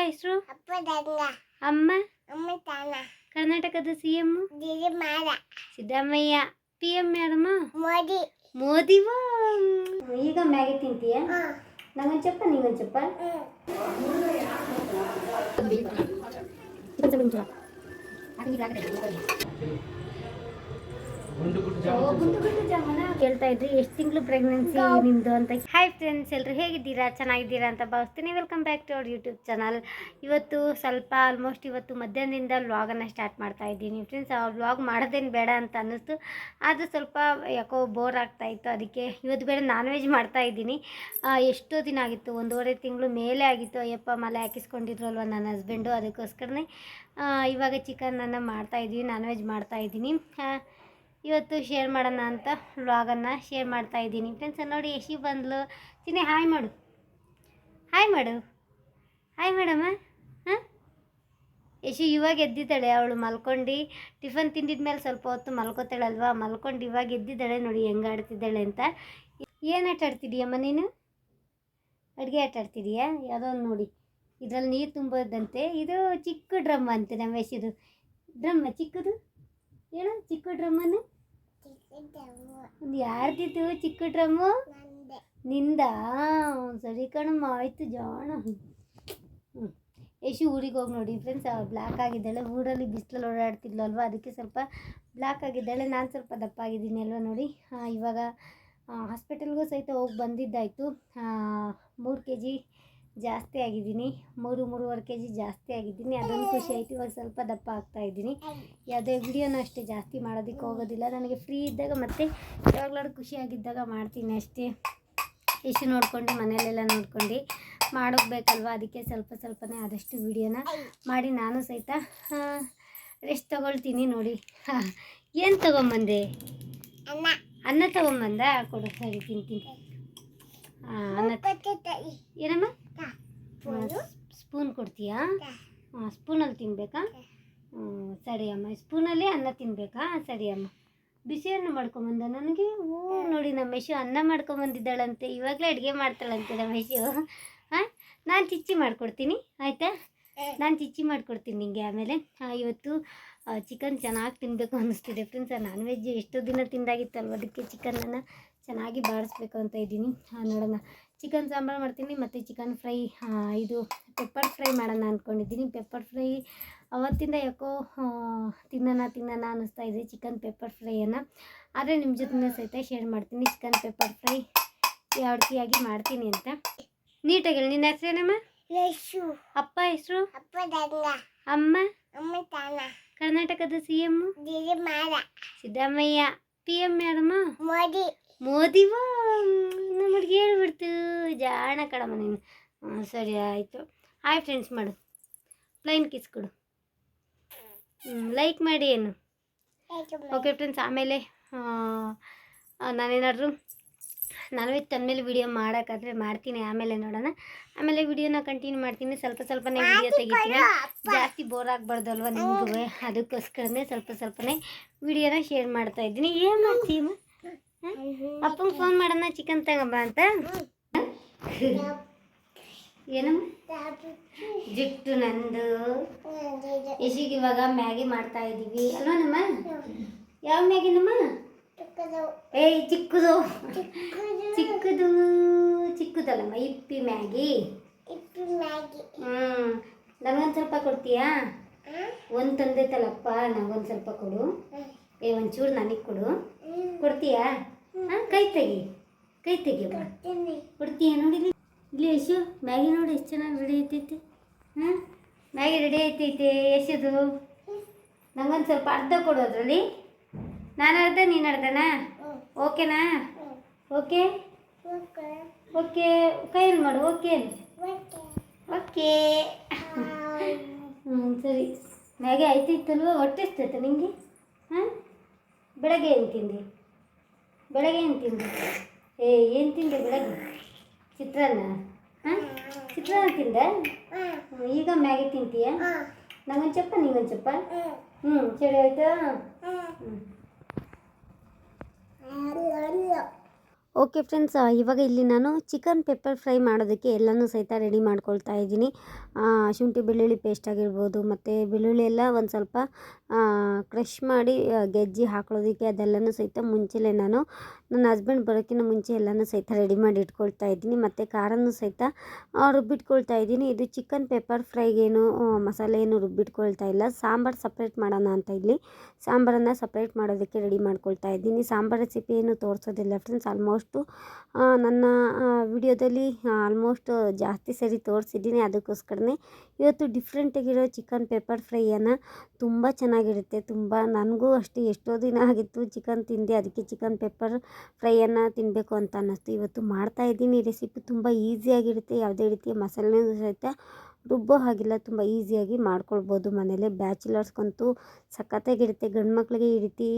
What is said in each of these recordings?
ಹೆಸರು ಅಪ್ಪ ದಂಗ ಅಮ್ಮ ಅಮ್ಮ ತಾನ ಕರ್ನಾಟಕದ ಸಿ ಎಮ್ ದಿದಿ ಮಾರ ಸಿದ್ದರಾಮಯ್ಯ ಪಿ ಎಮ್ ಯಾರಮ್ಮ ಮೋದಿ ಮೋದಿ ವಾ ಈಗ ಮ್ಯಾಗಿ ತಿಂತೀಯ ಹ್ಮ್ ನಂಗೊಂದು ಚಪ್ಪ ನಿಂಗೊಂದು ಚಪ್ಪ ಹ್ಮ್ ಕೇಳ್ತಾ ಇದ್ರಿ ಎಷ್ಟು ತಿಂಗಳು ಪ್ರೆಗ್ನೆನ್ಸಿ ನಿಮ್ದು ಅಂತ ಹಾಯ್ ಫ್ರೆಂಡ್ಸ್ ಎಲ್ಲರೂ ಹೇಗಿದ್ದೀರಾ? ಚೆನ್ನಾಗಿದ್ದೀರಾ ಅಂತ ಭಾವಿಸ್ತೀನಿ. Welcome back to our YouTube channel ಇವತ್ತು ಸ್ವಲ್ಪ ಆಲ್ಮೋಸ್ಟ್ ಇವತ್ತು ಮಧ್ಯಾಹ್ನದಿಂದ ವ್ಲಾಗನ್ನು ಸ್ಟಾರ್ಟ್ ಮಾಡ್ತಾ ಇದ್ದೀನಿ. ಫ್ರೆಂಡ್ಸ್ ಆ ವ್ಲಾಗ್ ಮಾಡೋದೇನು ಬೇಡ ಅಂತ ಅನ್ನಿಸ್ತು. ಆದರೂ ಸ್ವಲ್ಪ ಯಾಕೋ ಬೋರ್ ಆಗ್ತಾ ಇತ್ತು. ಅದಕ್ಕೆ ಇವತ್ತು ಬೇರೆ ನಾನ್ ವೆಜ್ ಮಾಡ್ತಾ ಇದ್ದೀನಿ. ಎಷ್ಟೋ ದಿನ ಆಗಿತ್ತು. ಒಂದೂವರೆ ತಿಂಗಳು ಮೇಲೆ ಆಗಿತ್ತು. ಅಯ್ಯಪ್ಪ ಮಲೆ ಹಾಕಿಸ್ಕೊಂಡಿದ್ರಲ್ವ ನನ್ನ ಹಸ್ಬೆಂಡು ಅದಕ್ಕೋಸ್ಕರನೇ ಇವಾಗ ಚಿಕನನ್ನು ಮಾಡ್ತಾ ಇದ್ದೀವಿ. ನಾನ್ ವೆಜ್ ಮಾಡ್ತಾ ಇದ್ದೀನಿ. ಆ, ಇವತ್ತು ಶೇರ್ ಮಾಡೋಣ ಅಂತ ವ್ಲಾಗನ್ನು ಶೇರ್ ಮಾಡ್ತಾ ಇದ್ದೀನಿ. ಫ್ರೆಂಡ್ಸ್ ನೋಡಿ ಯಶಿ ಬಂದ್ಲು. ಚಿನ್ನೆ ಹಾಯ್ ಮಾಡು. ಹಾಯ್ ಮಾಡು. ಹಾಯ್ ಮೇಡಮ್ಮ ಹಾಂ ಯಶು ಇವಾಗ ಎದ್ದಿದ್ದಾಳೆ, ಅವಳು ಮಲ್ಕೊಂಡು. ಟಿಫನ್ ತಿಂದಿದ ಮೇಲೆ ಸ್ವಲ್ಪ ಹೊತ್ತು ಮಲ್ಕೋತಾಳಲ್ವಾ? ಮಲ್ಕೊಂಡು ಇವಾಗ ಎದ್ದಿದ್ದಾಳೆ, ನೋಡಿ, ಹೆಂಗೆ ಆಡ್ತಿದ್ದಾಳೆ ಅಂತ. ಏನು ಆಟ ಆಡ್ತಿದೀಯಮ್ಮ ನೀನು? ಅಡುಗೆ ಆಟ ಯಾವುದೋ ಒಂದು ನೋಡಿ. ಇದರಲ್ಲಿ ನೀರು ತುಂಬೋದಂತೆ. ಇದು ಚಿಕ್ಕ ಡ್ರಮ್ ಅಂತೆ ನಮ್ಮ ಯಶಿದು ಡ್ರಮ್ಮ ಚಿಕ್ಕದು? ಹೇಳು ಚಿಕ್ಕ ಡ್ರಮ್ಮನ್ನು? ಒಂದು ಯಾರ್ದಿತ್ತು ಚಿಕ್ಕ ಡ್ರಮ್ಮು? ನಂದೆ. ಸರಿ ಕಣಮ್ಮ ಆಯಿತು ಜಾಣ. ಹ್ಞೂ ಯಶು ಊರಿಗೆ ಹೋಗಿ ನೋಡಿ ಫ್ರೆಂಡ್ಸ್ ಬ್ಲ್ಯಾಕ್ ಆಗಿದ್ದಾಳೆ. ಊರಲ್ಲಿ ಬಿಸಿಲಲ್ಲಿ ಓಡಾಡ್ತಿದ್ಲು ಅಲ್ವಾ ಅದಕ್ಕೆ ಸ್ವಲ್ಪ ಬ್ಲ್ಯಾಕ್ ಆಗಿದ್ದಾಳೆ. ನಾನು ಸ್ವಲ್ಪ ದಪ್ಪ ಆಗಿದ್ದೀನಿ ಅಲ್ವಾ ನೋಡಿ. ಇವಾಗ ಹಾಸ್ಪಿಟಲ್ಗೂ ಸಹಿತ ಹೋಗಿ ಬಂದಿದ್ದಾಯಿತು. ಮೂರು ಕೆ ಜಿ ಜಾಸ್ತಿ ಆಗಿದ್ದೀನಿ. ಮೂರು ಮೂರುವರೆ ಕೆ ಜಿ ಜಾಸ್ತಿ ಆಗಿದ್ದೀನಿ. ಅದೊಂದು ಖುಷಿ ಆಯಿತು. ಇವಾಗ ಸ್ವಲ್ಪ ದಪ್ಪ ಆಗ್ತಾ ಇದ್ದೀನಿ. ಯಾವುದೇ ವಿಡಿಯೋನ ಅಷ್ಟೇ ಜಾಸ್ತಿ ಮಾಡೋದಕ್ಕೆ ಹೋಗೋದಿಲ್ಲ. ನನಗೆ ಫ್ರೀ ಇದ್ದಾಗ ಮತ್ತೆ ಯಾವಾಗಲಾದ್ರೂ ಖುಷಿಯಾಗಿದ್ದಾಗ ಮಾಡ್ತೀನಿ ಅಷ್ಟೇ. ಇಷ್ಟು ನೋಡ್ಕೊಂಡು ಮನೇಲೆಲ್ಲ ನೋಡ್ಕೊಂಡು ಮಾಡೋಗ್ಬೇಕಲ್ವ? ಅದಕ್ಕೆ ಸ್ವಲ್ಪ ಸ್ವಲ್ಪನೇ ಆದಷ್ಟು ವಿಡಿಯೋನ ಮಾಡಿ ನಾನು ಸಹಿತ ರೆಸ್ಟ್ ತಗೊಳ್ತೀನಿ ನೋಡಿ. ಏನು ತೊಗೊಂಬಂದೆ? ಅನ್ನ. ಅನ್ನ ತೊಗೊಂಬಂದ? ಕೊಡು ಸರಿ ತಿಂತೀನಿ. ಹಾಂ ಅನ್ನ ಏನಮ್ಮ. ಸ್ಪೂನು? ಕೊಡ್ತೀಯಾ. ಹಾಂ ಸ್ಪೂನಲ್ಲಿ ತಿನ್ಬೇಕಾ? ಸರಿ ಅಮ್ಮ. ಸ್ಪೂನಲ್ಲಿ ಅನ್ನ ತಿನ್ಬೇಕಾ? ಸರಿ ಅಮ್ಮ. ಬಿಸಿ ಅನ್ನ ಮಾಡ್ಕೊಂಬಂದ ನನಗೆ? ಓ ನೋಡಿ ನಮ್ಮ ಯಶು ಅನ್ನ ಮಾಡ್ಕೊಂಬಂದಿದ್ದಾಳಂತೆ ಇವಾಗಲೇ ಅಡುಗೆ ಮಾಡ್ತಾಳಂತೆ ನಮ್ಮ ಯಶು. ಹಾಂ ನಾನು ಚಿಚ್ಚಿ ಮಾಡ್ಕೊಡ್ತೀನಿ. ಆಯಿತಾ? ನಾನು ಚಿಚ್ಚಿ ಮಾಡಿಕೊಡ್ತೀನಿ ನಿಮಗೆ ಆಮೇಲೆ. ಇವತ್ತು ಚಿಕನ್ ಚೆನ್ನಾಗಿ ತಿನ್ನಬೇಕು ಅನ್ನಿಸ್ತಿದೆ. ಫ್ರೆಂಡ್ಸ್ ನಾನ್ ವೆಜ್ ಎಷ್ಟೋ ದಿನ ತಿಂದಾಗಿತ್ತಲ್ವ ಅದಕ್ಕೆ ಚಿಕನನ್ನು ಚೆನ್ನಾಗಿ ಬಾಡಿಸ್ಬೇಕು ಅಂತ ಇದ್ದೀನಿ. ಹಾಂ ನೋಡೋಣ. ಚಿಕನ್ ಸಾಂಬಾರು ಮಾಡ್ತೀನಿ ಮತ್ತು ಚಿಕನ್ ಫ್ರೈ ಇದು ಪೆಪ್ಪರ್ ಫ್ರೈ ಮಾಡೋಣ ಅಂದ್ಕೊಂಡಿದ್ದೀನಿ ಪೆಪ್ಪರ್ ಫ್ರೈ ಅವತ್ತಿಂದ ಯಾಕೋ ತಿನ್ನೋಣ ತಿನ್ನೋಣ ಅನ್ನಿಸ್ತಾ ಇದೆ ಚಿಕನ್ ಪೆಪ್ಪರ್ ಫ್ರೈಯನ್ನು. ಆದರೆ ನಿಮ್ಮ ಜೊತೆ ಸಹಿತ ಶೇರ್ ಮಾಡ್ತೀನಿ. ಚಿಕನ್ ಪೆಪ್ಪರ್ ಫ್ರೈ ಯಾವ ರೀತಿಯಾಗಿ ಮಾಡ್ತೀನಿ ಅಂತ. ನೀಟಾಗಿ ಹೇಳಿ. ನಿನ್ನ ಹೆಸರೇನಮ್ಮ? ಅಪ್ಪ ಹೆಸರು? ಅಮ್ಮ? ಕರ್ನಾಟಕದ C M Siddaramaiah. P M ಯಾರಮ್ಮ? ಮೋದಿ. ಮೋದಿ ವಾ ನಮ್ಮ ಹುಡುಗಿ ಹೇಳ್ಬಿಡ್ತು ಜಾಣ ಕಡಮ್ಮ ನೀನು. ಹ್ಞೂ ಸರಿ ಆಯಿತು. ಹಾಯ್ ಫ್ರೆಂಡ್ಸ್ ಮಾಡು. ಪ್ಲೈನ್ ಕಿಸ್ ಕೊಡು. ಲೈಕ್ ಮಾಡಿ ಏನು? ಓಕೆ ಫ್ರೆಂಡ್ಸ್ ಆಮೇಲೆ ನಾನೇನಾದರೂ ನಾನ್ ವೆಜ್ ತಂದಮೇಲೆ ವಿಡಿಯೋ ಮಾಡೋಕ್ಕಾದ್ರೆ ಮಾಡ್ತೀನಿ. ಆಮೇಲೆ ನೋಡೋಣ. ಆಮೇಲೆ ವಿಡಿಯೋನ ಕಂಟಿನ್ಯೂ ಮಾಡ್ತೀನಿ. ಸ್ವಲ್ಪ ಸ್ವಲ್ಪನೇ ವಿಡಿಯೋ ತೆಗಿತೀನಿ. ಜಾಸ್ತಿ ಬೋರ್ ಆಗಬಾರ್ದಲ್ವ ನಿಮಗೂ? ಅದಕ್ಕೋಸ್ಕರನೇ ಸ್ವಲ್ಪ ಸ್ವಲ್ಪನೇ ವಿಡಿಯೋನ ಶೇರ್ ಮಾಡ್ತಾ ಇದ್ದೀನಿ. ಏನು ಮಾಡ್ತೀವಿ ಅಪ್ಪಂಗೆ ಫೋನ್ ಮಾಡೋಣ ಚಿಕನ್ ತಗೊಂಬ ಅಂತ? ಏನಮ್ಮ ಜಿಟ್ಟು ನಂದು. ಯಶಿಗೆ ಇವಾಗ ಮ್ಯಾಗಿ ಮಾಡ್ತಾ ಇದ್ದೀವಿ ಅಲ್ವಾ ನಮ್ಮ? ಯಾವ ಮ್ಯಾಗಿ ನಮ್ಮ? ಏಯ್ ಚಿಕ್ಕದು. ಚಿಕ್ಕದು. ಚಿಕ್ಕದಲ್ಲಮ್ಮ ಇಪ್ಪಿ ಮ್ಯಾಗಿ. ಹ್ಞೂ ನನಗೊಂದು ಸ್ವಲ್ಪ ಕೊಡ್ತೀಯಾ? ಒಂದು ತಂದೈತಲ್ಲಪ್ಪ ನನಗೊಂದು ಸ್ವಲ್ಪ ಕೊಡು. ಏ ಒಂಚೂರು ನನಗೆ ಕೊಡು. ಕೊಡ್ತೀಯಾ? ಹಾಂ ಕೈ ತೆಗಿ. ಕೈ ತೆಗಿಯಮ್ಮ ಕೊಡ್ತೀಯ ನೋಡಿ ಇಲ್ಲಿ. ಇಲ್ಲಿ ಯಶು ಮ್ಯಾಗಿ ನೋಡಿ ಎಷ್ಟು ಚೆನ್ನಾಗಿ ರೆಡಿ ಐತೈತಿ. ಹ್ಞೂ ಮ್ಯಾಗಿ ರೆಡಿ ಐತೈತೆ ಯಶದು. ನಂಗೊಂದು ಸ್ವಲ್ಪ ಅರ್ಧ ಕೊಡು ಅದರಲ್ಲಿ. ನಾನು ಅರ್ಧ ನೀನು ಅರ್ಧನಾ? ಓಕೆನಾ? ಓಕೆ? ಓಕೆ. ಕೈಯಲ್ಲಿ ಮಾಡು ಓಕೆ ಓಕೆ. ಹ್ಞೂ ಸರಿ. ಮ್ಯಾಗಿ ಆಯ್ತಿತ್ತಲ್ವ ಹೊಟ್ಟೆ ಎಷ್ಟೈತೆ ನಿಂಗೆ? ಹಾಂ? ಬೆಳಗ್ಗೆ ಏನು ತಿಂದೆ? ಬೆಳಗ್ಗೆ ಏನು ತಿಂದೆ? ಏ ಏನು ತಿಂದೆ ಬೆಳಗ್ಗೆ? ಚಿತ್ರಾನ್ನ? ಹಾಂ? ಚಿತ್ರಾನ್ನ ತಿಂದೆ? ಹ್ಞೂ, ಈಗ ಮ್ಯಾಗಿ ತಿಂತೀಯ? ನಂಗೊಂದು ಚಪ್ಪ ನಿಂಗೊಂದು ಚಪ್ಪ? ಹ್ಞೂ ಸರಿ ಆಯ್ತಾ? ಹ್ಞೂ ಓಕೆ ಫ್ರೆಂಡ್ಸ್ ಇವಾಗ ಇಲ್ಲಿ ನಾನು ಚಿಕನ್ ಪೆಪ್ಪರ್ ಫ್ರೈ ಮಾಡೋದಕ್ಕೆ ಎಲ್ಲನೂ ಸಹಿತ ರೆಡಿ ಮಾಡ್ಕೊಳ್ತಾ ಇದ್ದೀನಿ. ಶುಂಠಿ, ಬೆಳ್ಳುಳ್ಳಿ ಪೇಸ್ಟ್ ಆಗಿರ್ಬೋದು, ಮತ್ತು ಬೆಳ್ಳುಳ್ಳಿ ಎಲ್ಲ ಒಂದು ಸ್ವಲ್ಪ ಕ್ರಷ್ ಮಾಡಿ ಗೆಜ್ಜಿ ಹಾಕೊಳ್ಳೋದಕ್ಕೆ ಅದೆಲ್ಲನೂ ಸಹಿತ ಮುಂಚೆಲೇ ನಾನು ನನ್ನ ಹಸ್ಬೆಂಡ್ ಬರೋಕ್ಕಿಂತ ಮುಂಚೆ ಎಲ್ಲನೂ ಸಹಿತ ರೆಡಿ ಮಾಡಿ ಇಟ್ಕೊಳ್ತಾ ಇದ್ದೀನಿ. ಮತ್ತು ಖಾರನೂ ಸಹಿತ ರುಬ್ಬಿಟ್ಕೊಳ್ತಾ ಇದ್ದೀನಿ. ಇದು ಚಿಕನ್ ಪೆಪ್ಪರ್ ಫ್ರೈಗೇನು ಮಸಾಲೆ ಏನು ರುಬ್ಬಿಟ್ಕೊಳ್ತಾ ಇಲ್ಲ. ಸಾಂಬಾರು ಸಪ್ರೇಟ್ ಮಾಡೋಣ ಅಂತ ಇಲ್ಲಿ. ಸಾಂಬಾರನ್ನು ಸಪ್ರೇಟ್ ಮಾಡೋದಕ್ಕೆ ರೆಡಿ ಮಾಡ್ಕೊಳ್ತಾ ಇದ್ದೀನಿ. ಸಾಂಬಾರು ರೆಸಿಪಿ ಏನು ತೋರಿಸೋದಿಲ್ಲ ಫ್ರೆಂಡ್ಸ್ ಆಲ್ಮೋಸ್ಟು ನನ್ನ ವಿಡಿಯೋದಲ್ಲಿ ಆಲ್ಮೋಸ್ಟ್ ಜಾಸ್ತಿ ಸರಿ ತೋರಿಸಿದ್ದೀನಿ. ಅದಕ್ಕೋಸ್ಕರನೇ ಇವತ್ತು ಡಿಫ್ರೆಂಟಾಗಿರೋ ಚಿಕನ್ ಪೆಪ್ಪರ್ ಫ್ರೈಯನ್ನು ತುಂಬ ಚೆನ್ನಾಗಿರುತ್ತೆ. ತುಂಬ ನನಗೂ ಅಷ್ಟೇ ಎಷ್ಟೋ ದಿನ ಆಗಿತ್ತು ಚಿಕನ್ ತಿಂದೆ, ಅದಕ್ಕೆ ಚಿಕನ್ ಪೆಪ್ಪರ್ ಫ್ರೈಯನ್ನು ತಿನ್ನಬೇಕು ಅಂತ ಅನ್ನಿಸ್ತು. ಇವತ್ತು ಮಾಡ್ತಾ ಇದ್ದೀನಿ ರೆಸಿಪಿ ತುಂಬ ಈಸಿಯಾಗಿರುತ್ತೆ ಯಾವುದೇ ರೀತಿಯ ಮಸಾಲೆ ಸಹಿತ ರುಬ್ಬೋ ಹಾಗಿಲ್ಲ. ತುಂಬ ಈಸಿಯಾಗಿ ಮಾಡ್ಕೊಳ್ಬೋದು ಮನೇಲೆ. ಬ್ಯಾಚುಲರ್ಸ್ಗಂತೂ ಸಖತ್ತಾಗಿರುತ್ತೆ. ಗಂಡು ಮಕ್ಕಳಿಗೆ ಈ ರೀತಿ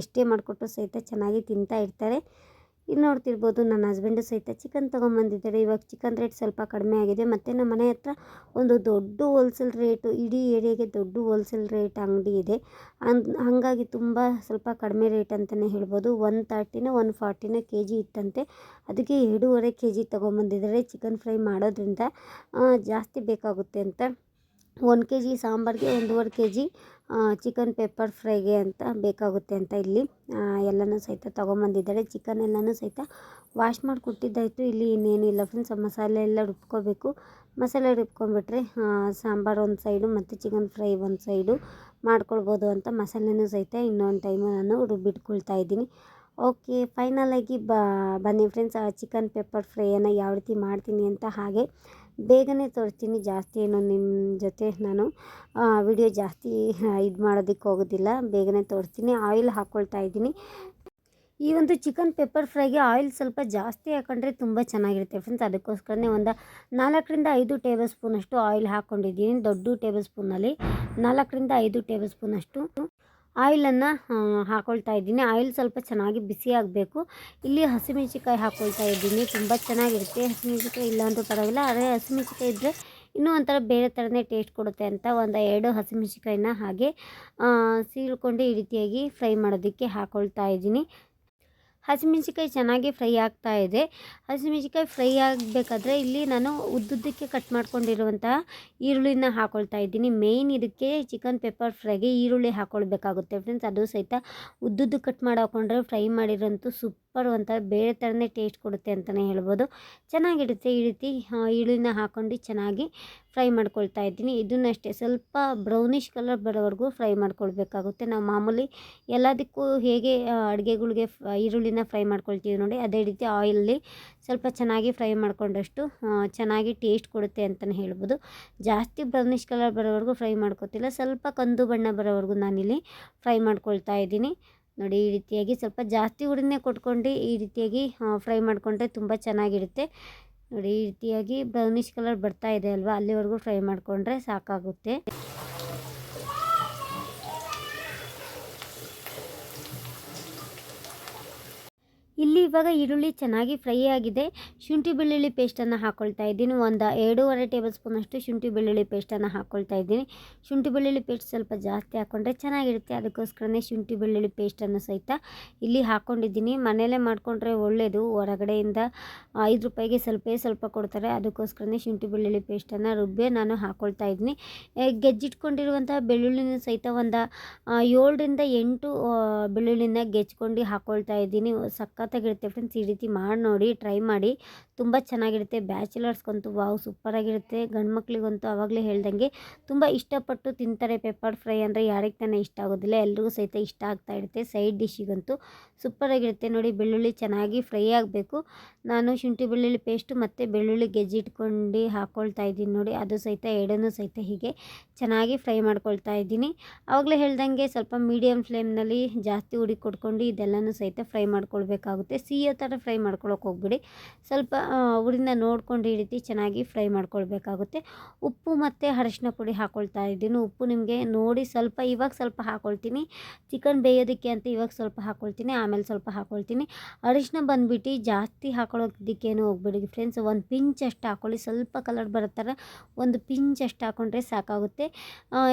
ಎಷ್ಟೇ ಮಾಡಿಕೊಟ್ರು ಸಹಿತ ಚೆನ್ನಾಗಿ ತಿಂತಾ ಇರ್ತಾರೆ. ಇಲ್ಲಿ ನೋಡ್ತಿರ್ಬೋದು, ನನ್ನ ಹಸ್ಬೆಂಡು ಸಹಿತ ಚಿಕನ್ ತೊಗೊಂಬಂದಿದ್ದಾರೆ. ಇವಾಗ ಚಿಕನ್ ರೇಟ್ ಸ್ವಲ್ಪ ಕಡಿಮೆ ಆಗಿದೆ. ಮತ್ತು ನಮ್ಮ ಮನೆ ಹತ್ರ ಒಂದು ದೊಡ್ಡ ಹೋಲ್ಸೇಲ್ ರೇಟು ಇಡೀ ಏರಿಯಾಗೆ ದೊಡ್ಡ ಹೋಲ್ಸೇಲ್ ರೇಟ್ ಅಂಗಡಿ ಇದೆ. ಹಂಗಾಗಿ ತುಂಬ ಸ್ವಲ್ಪ ಕಡಿಮೆ ರೇಟ್ ಅಂತಲೇ ಹೇಳ್ಬೋದು. ಒನ್ ತರ್ಟಿನ ಒನ್ ಫಾರ್ಟಿನ ಕೆ ಜಿ ಇತ್ತಂತೆ. ಅದಕ್ಕೆ ಎರಡೂವರೆ ಕೆ ಜಿ ತೊಗೊಂಬಂದಿದ್ದಾರೆ ಚಿಕನ್ ಫ್ರೈ ಮಾಡೋದ್ರಿಂದ. ಜಾಸ್ತಿ ಬೇಕಾಗುತ್ತೆ ಅಂತ. ಒನ್ ಕೆ ಜಿ ಸಾಂಬಾರಿಗೆ ಒಂದೂವರೆ ಕೆ ಜಿ ಚಿಕನ್ ಪೆಪ್ಪರ್ ಫ್ರೈಗೆ ಅಂತ ಬೇಕಾಗುತ್ತೆ ಅಂತ ಇಲ್ಲಿ. ಎಲ್ಲನೂ ಸಹಿತ ತೊಗೊಂಬಂದಿದ್ದಾರೆ. ಚಿಕನ್ ಎಲ್ಲನೂ ಸಹಿತ ವಾಶ್ ಮಾಡಿ ಕೊಟ್ಟಿದ್ದಾಯಿತು. ಇಲ್ಲಿ ಇನ್ನೇನಿಲ್ಲ ಫ್ರೆಂಡ್ಸ್ ಮಸಾಲೆ ಎಲ್ಲ ರುಬ್ಕೋಬೇಕು. ಮಸಾಲೆ ರುಬ್ಕೊಂಡ್ಬಿಟ್ರೆ ಸಾಂಬಾರು ಒಂದು ಸೈಡು ಮತ್ತು ಚಿಕನ್ ಫ್ರೈ ಒಂದು ಸೈಡು ಮಾಡ್ಕೊಳ್ಬೋದು ಅಂತ ಮಸಾಲೆನೂ ಸಹಿತ ಇನ್ನೊಂದು ಟೈಮು ನಾನು ರುಬ್ಬಿಟ್ಕೊಳ್ತಾ ಇದ್ದೀನಿ. ಓಕೆ ಫೈನಲಾಗಿ ಆಗಿ ಬನ್ನಿ ಫ್ರೆಂಡ್ಸ್ ಚಿಕನ್ ಪೆಪ್ಪರ್ ಫ್ರೈಯನ್ನು ಯಾವ ರೀತಿ ಮಾಡ್ತೀನಿ ಅಂತ ಹಾಗೆ ಬೇಗನೆ ತೋರಿಸ್ತೀನಿ. ಜಾಸ್ತಿ ಏನು ನಿಮ್ಮ ಜೊತೆ ನಾನು ವಿಡಿಯೋ ಜಾಸ್ತಿ ಇದು ಮಾಡೋದಕ್ಕೆ ಹೋಗೋದಿಲ್ಲ. ಬೇಗನೆ ತೋರಿಸ್ತೀನಿ. ಆಯಿಲ್ ಹಾಕ್ಕೊಳ್ತಾ ಇದ್ದೀನಿ. ಈ ಒಂದು ಚಿಕನ್ ಪೆಪ್ಪರ್ ಫ್ರೈಗೆ ಆಯಿಲ್ ಸ್ವಲ್ಪ ಜಾಸ್ತಿ ಹಾಕೊಂಡ್ರೆ ತುಂಬ ಚೆನ್ನಾಗಿರುತ್ತೆ ಫ್ರೆಂಡ್ಸ್. ಅದಕ್ಕೋಸ್ಕರನೇ ಒಂದು ನಾಲ್ಕರಿಂದ ಐದು ಟೇಬಲ್ ಸ್ಪೂನಷ್ಟು ಆಯಿಲ್ ಹಾಕ್ಕೊಂಡಿದ್ದೀನಿ ದೊಡ್ಡ ಟೇಬಲ್ ಸ್ಪೂನಲ್ಲಿ ನಾಲ್ಕರಿಂದ ಐದು ಟೇಬಲ್ ಸ್ಪೂನಷ್ಟು ಆಯಿಲನ್ನು ಹಾಕ್ಕೊಳ್ತಾ ಇದ್ದೀನಿ. ಆಯಿಲ್ ಸ್ವಲ್ಪ ಚೆನ್ನಾಗಿ ಬಿಸಿ ಆಗಬೇಕು. ಇಲ್ಲಿ ಹಸಿಮೆಣಸಿಕಾಯಿ ಹಾಕ್ಕೊಳ್ತಾ ಇದ್ದೀನಿ. ತುಂಬ ಚೆನ್ನಾಗಿರುತ್ತೆ. ಹಸಿಮೆಣಸಿಕಾಯಿ ಇಲ್ಲ ಅಂದರೂ ಪರವಾಗಿಲ್ಲ, ಆದರೆ ಹಸಿಮೆಣ್ಸಿಕಾಯಿ ಇದ್ದರೆ ಇನ್ನೂ ಒಂಥರ ಬೇರೆ ಥರನೇ ಟೇಸ್ಟ್ ಕೊಡುತ್ತೆ ಅಂತ ಒಂದು ಎರಡು ಹಸಿಮೆಣಸಿಕಾಯಿನ ಹಾಗೆ ಸೀಳ್ಕೊಂಡು ಈ ರೀತಿಯಾಗಿ ಫ್ರೈ ಮಾಡೋದಕ್ಕೆ ಹಾಕ್ಕೊಳ್ತಾ ಇದ್ದೀನಿ. ಹಸಿಮೆಣಸಿಕಾಯಿ ಚೆನ್ನಾಗಿ ಫ್ರೈ ಆಗ್ತಾ ಇದೆ. ಹಸಿಮೆಣ್ಸಿಕಾಯಿ ಫ್ರೈ ಆಗಬೇಕಾದ್ರೆ ಇಲ್ಲಿ ನಾನು ಉದ್ದುದ್ದಕ್ಕೆ ಕಟ್ ಮಾಡ್ಕೊಂಡಿರುವಂತಹ ಈರುಳ್ಳಿನ ಹಾಕ್ಕೊಳ್ತಾ ಇದ್ದೀನಿ. ಮೇಯ್ನ್ ಇದಕ್ಕೆ ಚಿಕನ್ ಪೆಪ್ಪರ್ ಫ್ರೈಗೆ ಈರುಳ್ಳಿ ಹಾಕೊಳ್ಬೇಕಾಗುತ್ತೆ. ಫ್ರೆಂಡ್ಸ್ ಅದು ಸಹಿತ ಉದ್ದುದ್ದು ಕಟ್ ಮಾಡಿ ಹಾಕ್ಕೊಂಡ್ರೆ ಫ್ರೈ ಮಾಡಿರೋಂಥ ಸೂಪರ್ ಒಂಥರ ಬೇರೆ ಥರನೇ ಟೇಸ್ಟ್ ಕೊಡುತ್ತೆ ಅಂತಲೇ ಹೇಳ್ಬೋದು. ಚೆನ್ನಾಗಿರುತ್ತೆ ಈ ರೀತಿ ಈರುಳ್ಳಿನ ಹಾಕ್ಕೊಂಡು ಚೆನ್ನಾಗಿ ಫ್ರೈ ಮಾಡ್ಕೊಳ್ತಾ ಇದ್ದೀನಿ. ಇದನ್ನಷ್ಟೇ ಸ್ವಲ್ಪ ಬ್ರೌನಿಷ್ ಕಲರ್ ಬರೋವರೆಗೂ ಫ್ರೈ ಮಾಡ್ಕೊಳ್ಬೇಕಾಗುತ್ತೆ. ನಾವು ಮಾಮೂಲಿ ಎಲ್ಲದಕ್ಕೂ ಹೇಗೆ ಅಡುಗೆಗಳ್ಗೆ ಈರುಳ್ಳಿನ ಫ್ರೈ ಮಾಡ್ಕೊಳ್ತೀವಿ ನೋಡಿ, ಅದೇ ರೀತಿ ಆಯಿಲಲ್ಲಿ ಸ್ವಲ್ಪ ಚೆನ್ನಾಗಿ ಫ್ರೈ ಮಾಡ್ಕೊಂಡಷ್ಟು ಚೆನ್ನಾಗಿ ಟೇಸ್ಟ್ ಕೊಡುತ್ತೆ ಅಂತಲೇ ಹೇಳ್ಬೋದು. ಜಾಸ್ತಿ ಬ್ರೌನಿಷ್ ಕಲರ್ ಬರೋವರೆಗೂ ಫ್ರೈ ಮಾಡ್ಕೊತಿಲ್ಲ, ಸ್ವಲ್ಪ ಕಂದು ಬಣ್ಣ ಬರೋವರೆಗೂ ನಾನಿಲ್ಲಿ ಫ್ರೈ ಮಾಡ್ಕೊಳ್ತಾ ಇದ್ದೀನಿ. ನೋಡಿ, ಈ ರೀತಿಯಾಗಿ ಸ್ವಲ್ಪ ಜಾಸ್ತಿ ಹುರಿನೇ ಕೊಟ್ಕೊಂಡು ಈ ರೀತಿಯಾಗಿ ಫ್ರೈ ಮಾಡಿಕೊಂಡ್ರೆ ತುಂಬ ಚೆನ್ನಾಗಿರುತ್ತೆ. ನೋಡಿ, ಈ ರೀತಿಯಾಗಿ ಬ್ರೌನಿಷ್ ಕಲರ್ ಬರ್ತಾ ಇದೆ ಅಲ್ವಾ? ಅಲ್ಲಿವರೆಗೂ ಫ್ರೈ ಮಾಡಿಕೊಂಡ್ರೆ ಸಾಕಾಗುತ್ತೆ. ಇಲ್ಲಿ ಇವಾಗ ಈರುಳ್ಳಿ ಚೆನ್ನಾಗಿ ಫ್ರೈ ಆಗಿದೆ. ಶುಂಠಿ ಬೆಳ್ಳುಳ್ಳಿ ಪೇಸ್ಟನ್ನು ಹಾಕ್ಕೊಳ್ತಾ ಇದ್ದೀನಿ. ಒಂದು ಎರಡೂವರೆ ಟೇಬಲ್ ಸ್ಪೂನಷ್ಟು ಶುಂಠಿ ಬೆಳ್ಳುಳ್ಳಿ ಪೇಸ್ಟನ್ನು ಹಾಕ್ಕೊಳ್ತಾ ಇದ್ದೀನಿ. ಶುಂಠಿ ಬೆಳ್ಳುಳ್ಳಿ ಪೇಸ್ಟ್ ಸ್ವಲ್ಪ ಜಾಸ್ತಿ ಹಾಕ್ಕೊಂಡ್ರೆ ಚೆನ್ನಾಗಿರುತ್ತೆ. ಅದಕ್ಕೋಸ್ಕರನೇ ಶುಂಠಿ ಬೆಳ್ಳುಳ್ಳಿ ಪೇಸ್ಟನ್ನು ಸಹಿತ ಇಲ್ಲಿ ಹಾಕ್ಕೊಂಡಿದ್ದೀನಿ ಮನೆಯಲ್ಲೇ ಮಾಡಿಕೊಂಡ್ರೆ ಒಳ್ಳೆಯದು ಹೊರಗಡೆಯಿಂದ ಐದು ರೂಪಾಯಿಗೆ ಸ್ವಲ್ಪೇ ಸ್ವಲ್ಪ ಕೊಡ್ತಾರೆ. ಅದಕ್ಕೋಸ್ಕರನೇ ಶುಂಠಿ ಬೆಳ್ಳುಳ್ಳಿ ಪೇಸ್ಟನ್ನು ರುಬ್ಬಿ ನಾನು ಹಾಕ್ಕೊಳ್ತಾ ಇದ್ದೀನಿ. ಗೆಜ್ಜಿಟ್ಕೊಂಡಿರುವಂಥ ಬೆಳ್ಳುಳ್ಳಿನ ಸಹಿತ ಒಂದು ಏಳರಿಂದ ಎಂಟು ಬೆಳ್ಳುಳ್ಳಿನ ಗೆಜ್ಕೊಂಡು ಹಾಕ್ಕೊಳ್ತಾ ಇದ್ದೀನಿ. ಸಖತ್ತಾಗಿರುತ್ತೆ ಫ್ರೆಂಡ್ಸ್, ಈ ರೀತಿ ಮಾಡಿ ನೋಡಿ ಟ್ರೈ ಮಾಡಿ. ತುಂಬ ಚೆನ್ನಾಗಿರುತ್ತೆ. ಬ್ಯಾಚುಲರ್ಸ್ಗಂತೂ ವಾವ್, ಸೂಪರಾಗಿರುತ್ತೆ. ಗಂಡು ಮಕ್ಳಿಗಂತೂ ಆವಾಗಲೇ ಹೇಳ್ದಂಗೆ ತುಂಬ ಇಷ್ಟಪಟ್ಟು ತಿಂತಾರೆ. ಪೆಪ್ಪರ್ ಫ್ರೈ ಅಂದರೆ ಯಾರಿಗೆ ತಾನೇ ಇಷ್ಟ ಆಗೋದಿಲ್ಲ. ಎಲ್ರಿಗೂ ಸಹಿತ ಇಷ್ಟ ಆಗ್ತಾ ಇರುತ್ತೆ. ಸೈಡ್ ಡಿಶ್ಶಿಗಂತೂ ಸೂಪರಾಗಿರುತ್ತೆ. ನೋಡಿ, ಬೆಳ್ಳುಳ್ಳಿ ಚೆನ್ನಾಗಿ ಫ್ರೈ ಆಗಬೇಕು. ನಾನು ಶುಂಠಿ ಬೆಳ್ಳುಳ್ಳಿ ಪೇಸ್ಟು ಮತ್ತು ಬೆಳ್ಳುಳ್ಳಿ ಗೆಜ್ಜೆ ಇಟ್ಕೊಂಡು ಹಾಕ್ಕೊಳ್ತಾ ಇದ್ದೀನಿ. ನೋಡಿ, ಅದು ಸಹಿತ, ಎರಡನ್ನೂ ಸಹಿತ ಹೀಗೆ ಚೆನ್ನಾಗಿ ಫ್ರೈ ಮಾಡ್ಕೊಳ್ತಾ ಇದ್ದೀನಿ. ಆವಾಗಲೇ ಹೇಳ್ದಂಗೆ ಸ್ವಲ್ಪ ಮೀಡಿಯಮ್ ಫ್ಲೇಮ್ನಲ್ಲಿ ಜಾಸ್ತಿ ಹುಡಿ ಕೊಟ್ಕೊಂಡು ಇದೆಲ್ಲನೂ ಸಹಿತ ಫ್ರೈ ಮಾಡ್ಕೊಳ್ಬೇಕಾಗುತ್ತೆ. ಸಿಹಿಯೋ ಥರ ಫ್ರೈ ಮಾಡ್ಕೊಳಕ್ಕೆ ಹೋಗ್ಬಿಡಿ. ಸ್ವಲ್ಪ ಆ, ನೋಡ್ಕೊಂಡು ಹಿಡಿತಿ ಚೆನ್ನಾಗಿ ಫ್ರೈ ಮಾಡ್ಕೊಳ್ಬೇಕಾಗುತ್ತೆ. ಉಪ್ಪು ಮತ್ತು ಅರಶಿನ ಪುಡಿ ಹಾಕ್ಕೊಳ್ತಾ ಇದ್ದೀನಿ. ಉಪ್ಪು ನಿಮಗೆ ನೋಡಿ ಸ್ವಲ್ಪ ಇವಾಗ ಸ್ವಲ್ಪ ಹಾಕ್ಕೊಳ್ತೀನಿ ಚಿಕನ್ ಬೇಯೋದಕ್ಕೆ ಅಂತ ಇವಾಗ ಸ್ವಲ್ಪ ಹಾಕ್ಕೊಳ್ತೀನಿ ಆಮೇಲೆ ಸ್ವಲ್ಪ ಹಾಕ್ಕೊಳ್ತೀನಿ ಅರಿಶಿನ ಬಂದುಬಿಟ್ಟು ಜಾಸ್ತಿ ಹಾಕೊಳ್ಳೋದಕ್ಕೇನು ಹೋಗ್ಬಿಡಿ ಫ್ರೆಂಡ್ಸ್. ಒಂದು ಪಿಂಚ್ ಅಷ್ಟು ಹಾಕ್ಕೊಳ್ಳಿ ಸ್ವಲ್ಪ ಕಲರ್ ಬರುತ್ತಾರೆ ಒಂದು ಪಿಂಚ್ ಅಷ್ಟು ಹಾಕ್ಕೊಂಡ್ರೆ ಸಾಕಾಗುತ್ತೆ.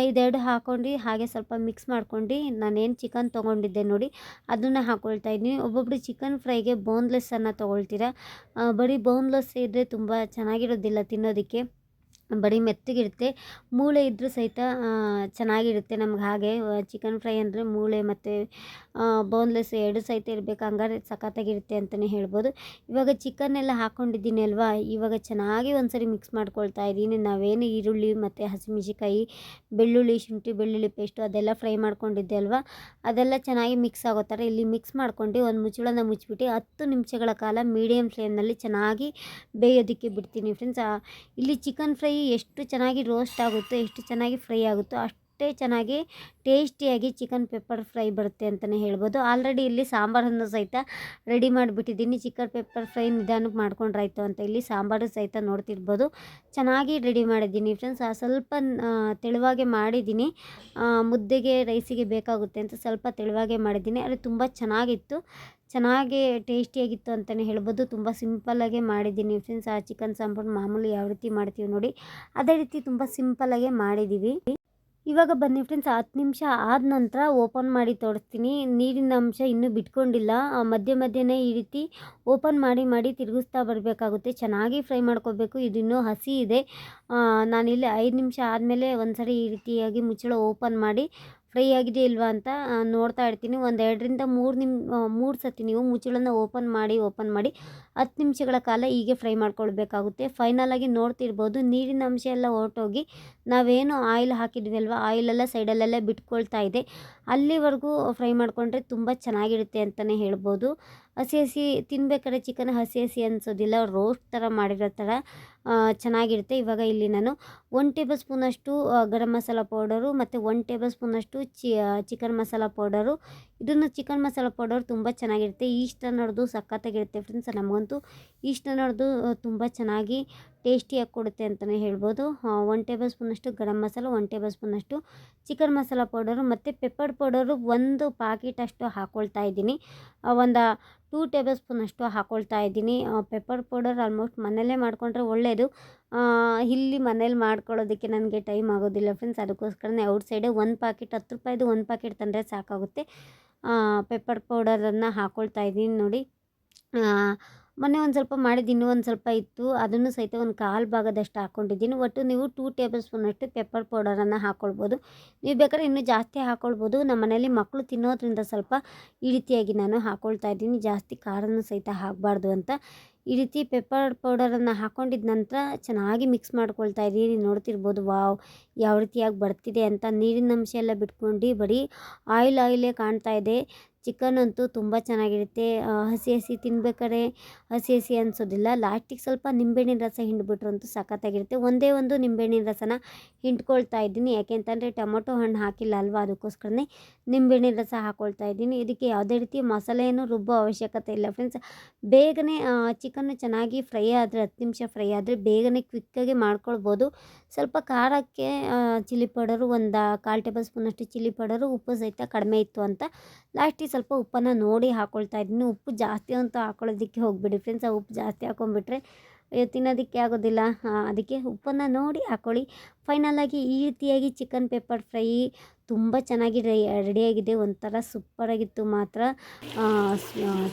ಇದೆರಡು ಹಾಕ್ಕೊಂಡು ಹಾಗೆ ಸ್ವಲ್ಪ ಮಿಕ್ಸ್ ಮಾಡ್ಕೊಂಡು ನಾನೇನು ಚಿಕನ್ ತೊಗೊಂಡಿದ್ದೆ ನೋಡಿ ಅದನ್ನು ಹಾಕ್ಕೊಳ್ತಾ ಇದ್ದೀನಿ. ಒಬ್ಬೊಬ್ರು ಚಿಕನ್ ಚಿಕನ್ ಫ್ರೈಗೆ ಬೋನ್ಲೆಸ್ಸನ್ನು ತೊಗೊಳ್ತೀರಾ? ಬರೀ ಬೋನ್ಲೆಸ್ ಇದ್ದರೆ ತುಂಬ ಚೆನ್ನಾಗಿರೋದಿಲ್ಲ ತಿನ್ನೋದಕ್ಕೆ. ಬರೀ ಮೆತ್ತಗಿರುತ್ತೆ. ಮೂಳೆ ಇದ್ದರೂ ಸಹಿತ ಚೆನ್ನಾಗಿರುತ್ತೆ ನಮ್ಗೆ ಹಾಗೆ. ಚಿಕನ್ ಫ್ರೈ ಅಂದರೆ ಮೂಳೆ ಮತ್ತು ಬೋನ್ಲೆಸ್ ಎರಡು ಸಹಿತ ಇರಬೇಕು. ಹಂಗಾರೆ ಸಖತ್ತಾಗಿರುತ್ತೆ ಅಂತಲೇ ಹೇಳ್ಬೋದು. ಇವಾಗ ಚಿಕನ್ ಎಲ್ಲ ಹಾಕ್ಕೊಂಡಿದ್ದೀನಿ ಅಲ್ವಾ? ಇವಾಗ ಚೆನ್ನಾಗಿ ಒಂದ್ಸರಿ ಮಿಕ್ಸ್ ಮಾಡ್ಕೊಳ್ತಾ ಇದ್ದೀನಿ. ನಾವೇನು ಈರುಳ್ಳಿ ಮತ್ತು ಹಸಿಮೆಣಸಿಕಾಯಿ ಬೆಳ್ಳುಳ್ಳಿ, ಶುಂಠಿ, ಬೆಳ್ಳುಳ್ಳಿ ಪೇಸ್ಟು ಅದೆಲ್ಲ ಫ್ರೈ ಮಾಡ್ಕೊಂಡಿದ್ದೆ ಅಲ್ವಾ? ಅದೆಲ್ಲ ಚೆನ್ನಾಗಿ ಮಿಕ್ಸ್ ಆಗೋ ಥರ ಇಲ್ಲಿ ಮಿಕ್ಸ್ ಮಾಡ್ಕೊಂಡು ಒಂದು ಮುಚ್ಚಳನ ಮುಚ್ಚಿಬಿಟ್ಟು ಹತ್ತು ನಿಮಿಷಗಳ ಕಾಲ ಮೀಡಿಯಮ್ ಫ್ಲೇಮ್ನಲ್ಲಿ ಚೆನ್ನಾಗಿ ಬೇಯೋದಕ್ಕೆ ಬಿಡ್ತೀನಿ ಫ್ರೆಂಡ್ಸ್ ಇಲ್ಲಿ ಚಿಕನ್ ಫ್ರೈ ಎಷ್ಟು ಚೆನ್ನಾಗಿ ರೋಸ್ಟ್ ಆಗುತ್ತೋ ಎಷ್ಟು ಚೆನ್ನಾಗಿ ಫ್ರೈ ಆಗುತ್ತೋ ಅಷ್ಟೇ ಚೆನ್ನಾಗಿ ಟೇಸ್ಟಿಯಾಗಿ ಚಿಕನ್ ಪೆಪ್ಪರ್ ಫ್ರೈ ಬರುತ್ತೆ ಅಂತಲೇ ಹೇಳ್ಬೋದು. ಆಲ್ರೆಡಿ ಇಲ್ಲಿ ಸಾಂಬಾರನ್ನು ಸಹಿತ ರೆಡಿ ಮಾಡಿಬಿಟ್ಟಿದ್ದೀನಿ. ಚಿಕನ್ ಪೆಪ್ಪರ್ ಫ್ರೈ ನಿಧಾನಕ್ಕೆ ಮಾಡ್ಕೊಂಡ್ರಾಯ್ತು ಅಂತ ಇಲ್ಲಿ ಸಾಂಬಾರು ಸಹಿತ ನೋಡ್ತಿರ್ಬೋದು. ಚೆನ್ನಾಗಿ ರೆಡಿ ಮಾಡಿದ್ದೀನಿ ಫ್ರೆಂಡ್ಸ್. ಸ್ವಲ್ಪ ತೆಳುವಾಗೆ ಮಾಡಿದ್ದೀನಿ. ಮುದ್ದೆಗೆ ರೈಸಿಗೆ ಬೇಕಾಗುತ್ತೆ ಅಂತ ಸ್ವಲ್ಪ ತೆಳುವಾಗೆ ಮಾಡಿದ್ದೀನಿ. ಅದು ತುಂಬ ಚೆನ್ನಾಗಿತ್ತು. ಚೆನ್ನಾಗಿ ಟೇಸ್ಟಿಯಾಗಿತ್ತು ಅಂತಲೇ ಹೇಳ್ಬೋದು. ತುಂಬ ಸಿಂಪಲ್ಲಾಗೆ ಮಾಡಿದ್ದೀನಿ ಫ್ರೆಂಡ್ಸ್. ಆ ಚಿಕನ್ ಸಾಂಬಾರು ಮಾಮೂಲಿ ಯಾವ ರೀತಿ ಮಾಡ್ತೀವಿ ನೋಡಿ. ಅದೇ ರೀತಿ ತುಂಬ ಸಿಂಪಲ್ಲಾಗೆ ಮಾಡಿದ್ದೀವಿ. ಇವಾಗ ಬನ್ನಿ ಫ್ರೆಂಡ್ಸ್ ಹತ್ತು ನಿಮಿಷ ಆದ ನಂತರ ಓಪನ್ ಮಾಡಿ ತೋರಿಸ್ತೀನಿ. ನೀರಿನ ಅಂಶ ಇನ್ನೂ ಬಿಟ್ಕೊಂಡಿಲ್ಲ. ಮಧ್ಯೆ ಮಧ್ಯೆನೇ ಈ ರೀತಿ ಓಪನ್ ಮಾಡಿ ಮಾಡಿ ತಿರುಗಿಸ್ತಾ ಬರಬೇಕಾಗುತ್ತೆ. ಚೆನ್ನಾಗಿ ಫ್ರೈ ಮಾಡ್ಕೋಬೇಕು. ಇದು ಇನ್ನೂ ಹಸಿ ಇದೆ. ನಾನಿಲ್ಲಿ ಐದು ನಿಮಿಷ ಆದಮೇಲೆ ಒಂದು ಸರಿ ಈ ರೀತಿಯಾಗಿ ಮುಚ್ಚಳ ಓಪನ್ ಮಾಡಿ ಫ್ರೈ ಆಗಿದೆ ಇಲ್ವಾ ಅಂತ ನೋಡ್ತಾ ಇರ್ತೀನಿ. ಒಂದು ಎರಡರಿಂದ ಮೂರು ನಿಮ್ ಮೂರು ಸತಿ ನೀವು ಮುಚ್ಚಳನ್ನು ಓಪನ್ ಮಾಡಿ ಓಪನ್ ಮಾಡಿ ಹತ್ತು ನಿಮಿಷಗಳ ಕಾಲ ಹೀಗೆ ಫ್ರೈ ಮಾಡ್ಕೊಳ್ಬೇಕಾಗುತ್ತೆ. ಆಗಿ ನೋಡ್ತಿರ್ಬೋದು. ನೀರಿನ ಅಂಶ ಎಲ್ಲ ಹೊರಟೋಗಿ ನಾವೇನು ಆಯಿಲ್ ಹಾಕಿದ್ವಿ ಅಲ್ವಾ ಆಯಿಲೆಲ್ಲ ಸೈಡಲ್ಲೆಲ್ಲ ಬಿಟ್ಕೊಳ್ತಾ ಇದೆ. ಅಲ್ಲಿವರೆಗೂ ಫ್ರೈ ಮಾಡಿಕೊಂಡ್ರೆ ತುಂಬ ಚೆನ್ನಾಗಿರುತ್ತೆ ಅಂತಲೇ ಹೇಳ್ಬೋದು. ಹಸಿ ಹಸಿ ತಿನ್ಬೇಕಾದ್ರೆ ಚಿಕನ್ ಹಸಿ ಹಸಿ ಅನಿಸೋದಿಲ್ಲ ರೋಸ್ಟ್ ಥರ ಮಾಡಿರೋ ಥರ ಚೆನ್ನಾಗಿರುತ್ತೆ. ಇವಾಗ ಇಲ್ಲಿ ನಾನು ಒನ್ ಟೇಬಲ್ ಸ್ಪೂನಷ್ಟು ಗರಂ ಮಸಾಲ ಪೌಡರು ಮತ್ತು ಒನ್ ಟೇಬಲ್ ಸ್ಪೂನಷ್ಟು ಚಿ ಚಿಕನ್ ಮಸಾಲ ಪೌಡರು ಇದನ್ನು ಚಿಕನ್ ಮಸಾಲ ಪೌಡರ್ ತುಂಬ ಚೆನ್ನಾಗಿರುತ್ತೆ. ಈಸ್ಟ್ ಅನ್ನೋದು ಸಖತ್ತಾಗಿರುತ್ತೆ ಫ್ರೆಂಡ್ಸ್ ನಮಗಂತೂ ಈಸ್ಟ್ ಅನ್ನೋದು ತುಂಬ ಚೆನ್ನಾಗಿ ಟೇಸ್ಟಿಯಾಗಿ ಕೊಡುತ್ತೆ ಅಂತಲೇ ಹೇಳ್ಬೋದು. ಒನ್ ಟೇಬಲ್ ಸ್ಪೂನಷ್ಟು ಗರಂ ಮಸಾಲ ಒನ್ ಟೇಬಲ್ ಸ್ಪೂನಷ್ಟು ಚಿಕನ್ ಮಸಾಲ ಪೌಡರು ಮತ್ತು ಪೆಪ್ಪರ್ ಪೌಡರು ಒಂದು ಪಾಕೆಟ್ ಅಷ್ಟು ಹಾಕ್ಕೊಳ್ತಾ ಇದ್ದೀನಿ. ಒಂದು ಟೂ ಟೇಬಲ್ ಸ್ಪೂನಷ್ಟು ಹಾಕ್ಕೊಳ್ತಾ ಇದ್ದೀನಿ. ಪೆಪ್ಪರ್ ಪೌಡರ್ ಆಲ್ಮೋಸ್ಟ್ ಮನೆಯಲ್ಲೇ ಮಾಡಿಕೊಂಡ್ರೆ ಒಳ್ಳೆಯದು ಇಲ್ಲಿ ಮನೇಲಿ ಮಾಡ್ಕೊಳ್ಳೋದಕ್ಕೆ ನನಗೆ ಟೈಮ್ ಆಗೋದಿಲ್ಲ ಫ್ರೆಂಡ್ಸ್ ಅದಕ್ಕೋಸ್ಕರನೇ ಔಟ್ ಸೈಡೆ ಒಂದು ಪಾಕೆಟ್ ಹತ್ತು ರೂಪಾಯಿದು ಒಂದು ಪಾಕೆಟ್ ತಂದರೆ ಸಾಕಾಗುತ್ತೆ. ಪೆಪ್ಪರ್ ಪೌಡರನ್ನು ಹಾಕ್ಕೊಳ್ತಾ ಇದ್ದೀನಿ ನೋಡಿ. ಮೊನ್ನೆ ಒಂದು ಸ್ವಲ್ಪ ಮಾಡಿದ್ದು ಇನ್ನೂ ಒಂದು ಸ್ವಲ್ಪ ಇತ್ತು. ಅದನ್ನು ಸಹಿತ ಒಂದು ಕಾಲು ಭಾಗದಷ್ಟು ಹಾಕ್ಕೊಂಡಿದ್ದೀನಿ ಒಟ್ಟು ನೀವು ಟೂ ಟೇಬಲ್ ಸ್ಪೂನಷ್ಟು ಪೆಪ್ಪರ್ ಪೌಡರನ್ನು ಹಾಕ್ಕೊಳ್ಬೋದು ನೀವು ಬೇಕಾದ್ರೆ ಇನ್ನೂ ಜಾಸ್ತಿ ಹಾಕ್ಕೊಳ್ಬೋದು ನಮ್ಮ ಮನೇಲಿ ಮಕ್ಕಳು ತಿನ್ನೋದ್ರಿಂದ ಸ್ವಲ್ಪ ಈ ರೀತಿಯಾಗಿ ನಾನು ಹಾಕ್ಕೊಳ್ತಾ ಇದ್ದೀನಿ. ಜಾಸ್ತಿ ಖಾರನೂ ಸಹಿತ ಹಾಕಬಾರ್ದು ಅಂತ ಈ ರೀತಿ ಪೆಪ್ಪರ್ ಪೌಡರನ್ನು ಹಾಕೊಂಡಿದ ನಂತರ ಚೆನ್ನಾಗಿ ಮಿಕ್ಸ್ ಮಾಡ್ಕೊಳ್ತಾ ಇದ್ದೀನಿ ನೋಡ್ತಿರ್ಬೋದು, ವಾವ್, ಯಾವ ರೀತಿಯಾಗಿ ಬರ್ತಿದೆ ಅಂತ ನೀರಿನ ಅಂಶ ಎಲ್ಲ ಬಿಟ್ಕೊಂಡು ಬರೀ ಆಯಿಲ್ ಆಯಿಲೇ ಕಾಣ್ತಾ ಇದೆ. ಚಿಕನ್ ಅಂತೂ ತುಂಬ ಚೆನ್ನಾಗಿರುತ್ತೆ. ಹಸಿ ಹಸಿ ತಿನ್ಬೇಕಾದ್ರೆ ಹಸಿ ಹಸಿ ಅನಿಸೋದಿಲ್ಲ. ಲಾಸ್ಟಿಗೆ ಸ್ವಲ್ಪ ನಿಂಬೆಹಣ್ಣಿನ ರಸ ಹಿಂಡ್ಬಿಟ್ರು ಅಂತೂ ಸಖತ್ತಾಗಿರುತ್ತೆ ಒಂದೇ ಒಂದು ನಿಂಬೆಹಣ್ಣಿನ ರಸನ ಹಿಂಡ್ಕೊಳ್ತಾ ಇದ್ದೀನಿ. ಯಾಕೆಂತಂದರೆ ಟೊಮೊಟೊ ಹಣ್ಣು ಹಾಕಿಲ್ಲ ಅಲ್ವಾ? ಅದಕ್ಕೋಸ್ಕರನೇ ನಿಂಬೆಹಣ್ಣಿನ ರಸ ಹಾಕ್ಕೊಳ್ತಾ ಇದ್ದೀನಿ. ಇದಕ್ಕೆ ಯಾವುದೇ ರೀತಿ ಮಸಾಲೆಯನ್ನು ರುಬ್ಬೋ ಅವಶ್ಯಕತೆ ಇಲ್ಲ. ಫ್ರೆಂಡ್ಸ್ ಬೇಗನೆ ಚಿಕನ್ನು ಚೆನ್ನಾಗಿ ಫ್ರೈ ಆದರೆ, ಹತ್ತು ನಿಮಿಷ ಫ್ರೈ ಆದರೆ ಬೇಗನೆ ಕ್ವಿಕ್ಕಾಗಿ ಮಾಡ್ಕೊಳ್ಬೋದು. ಸ್ವಲ್ಪ ಖಾರಕ್ಕೆ ಚಿಲ್ಲಿ ಪೌಡರು ಒಂದು ಕಾಲು ಟೇಬಲ್ ಸ್ಪೂನಷ್ಟು ಚಿಲ್ಲಿ ಪೌಡರು, ಉಪ್ಪು ಸಹಿತ ಕಡಿಮೆ ಇತ್ತು ಅಂತ. ಲಾಸ್ಟಿಗೆ ಸ್ವಲ್ಪ ಉಪ್ಪನ್ನು ನೋಡಿ ಹಾಕ್ಕೊಳ್ತಾ ಇದ್ದೀನಿ. ಉಪ್ಪು ಜಾಸ್ತಿ ಅಂತ ಹಾಕೊಳ್ಳೋದಕ್ಕೆ ಹೋಗಿಬಿಡಿ ಫ್ರೆಂಡ್ಸ್ ಆ ಉಪ್ಪು ಜಾಸ್ತಿ ಹಾಕೊಂಡ್ಬಿಟ್ರೆ ತಿನ್ನೋದಕ್ಕೆ ಆಗೋದಿಲ್ಲ. ಅದಕ್ಕೆ ಉಪ್ಪನ್ನು ನೋಡಿ ಹಾಕೊಳ್ಳಿ. ಫೈನಲಾಗಿ ಈ ರೀತಿಯಾಗಿ ಚಿಕನ್ ಪೆಪ್ಪರ್ ಫ್ರೈ ತುಂಬ ಚೆನ್ನಾಗಿ ರೆಡಿಯಾಗಿದೆ ಒಂಥರ ಸೂಪರಾಗಿತ್ತು ಮಾತ್ರ.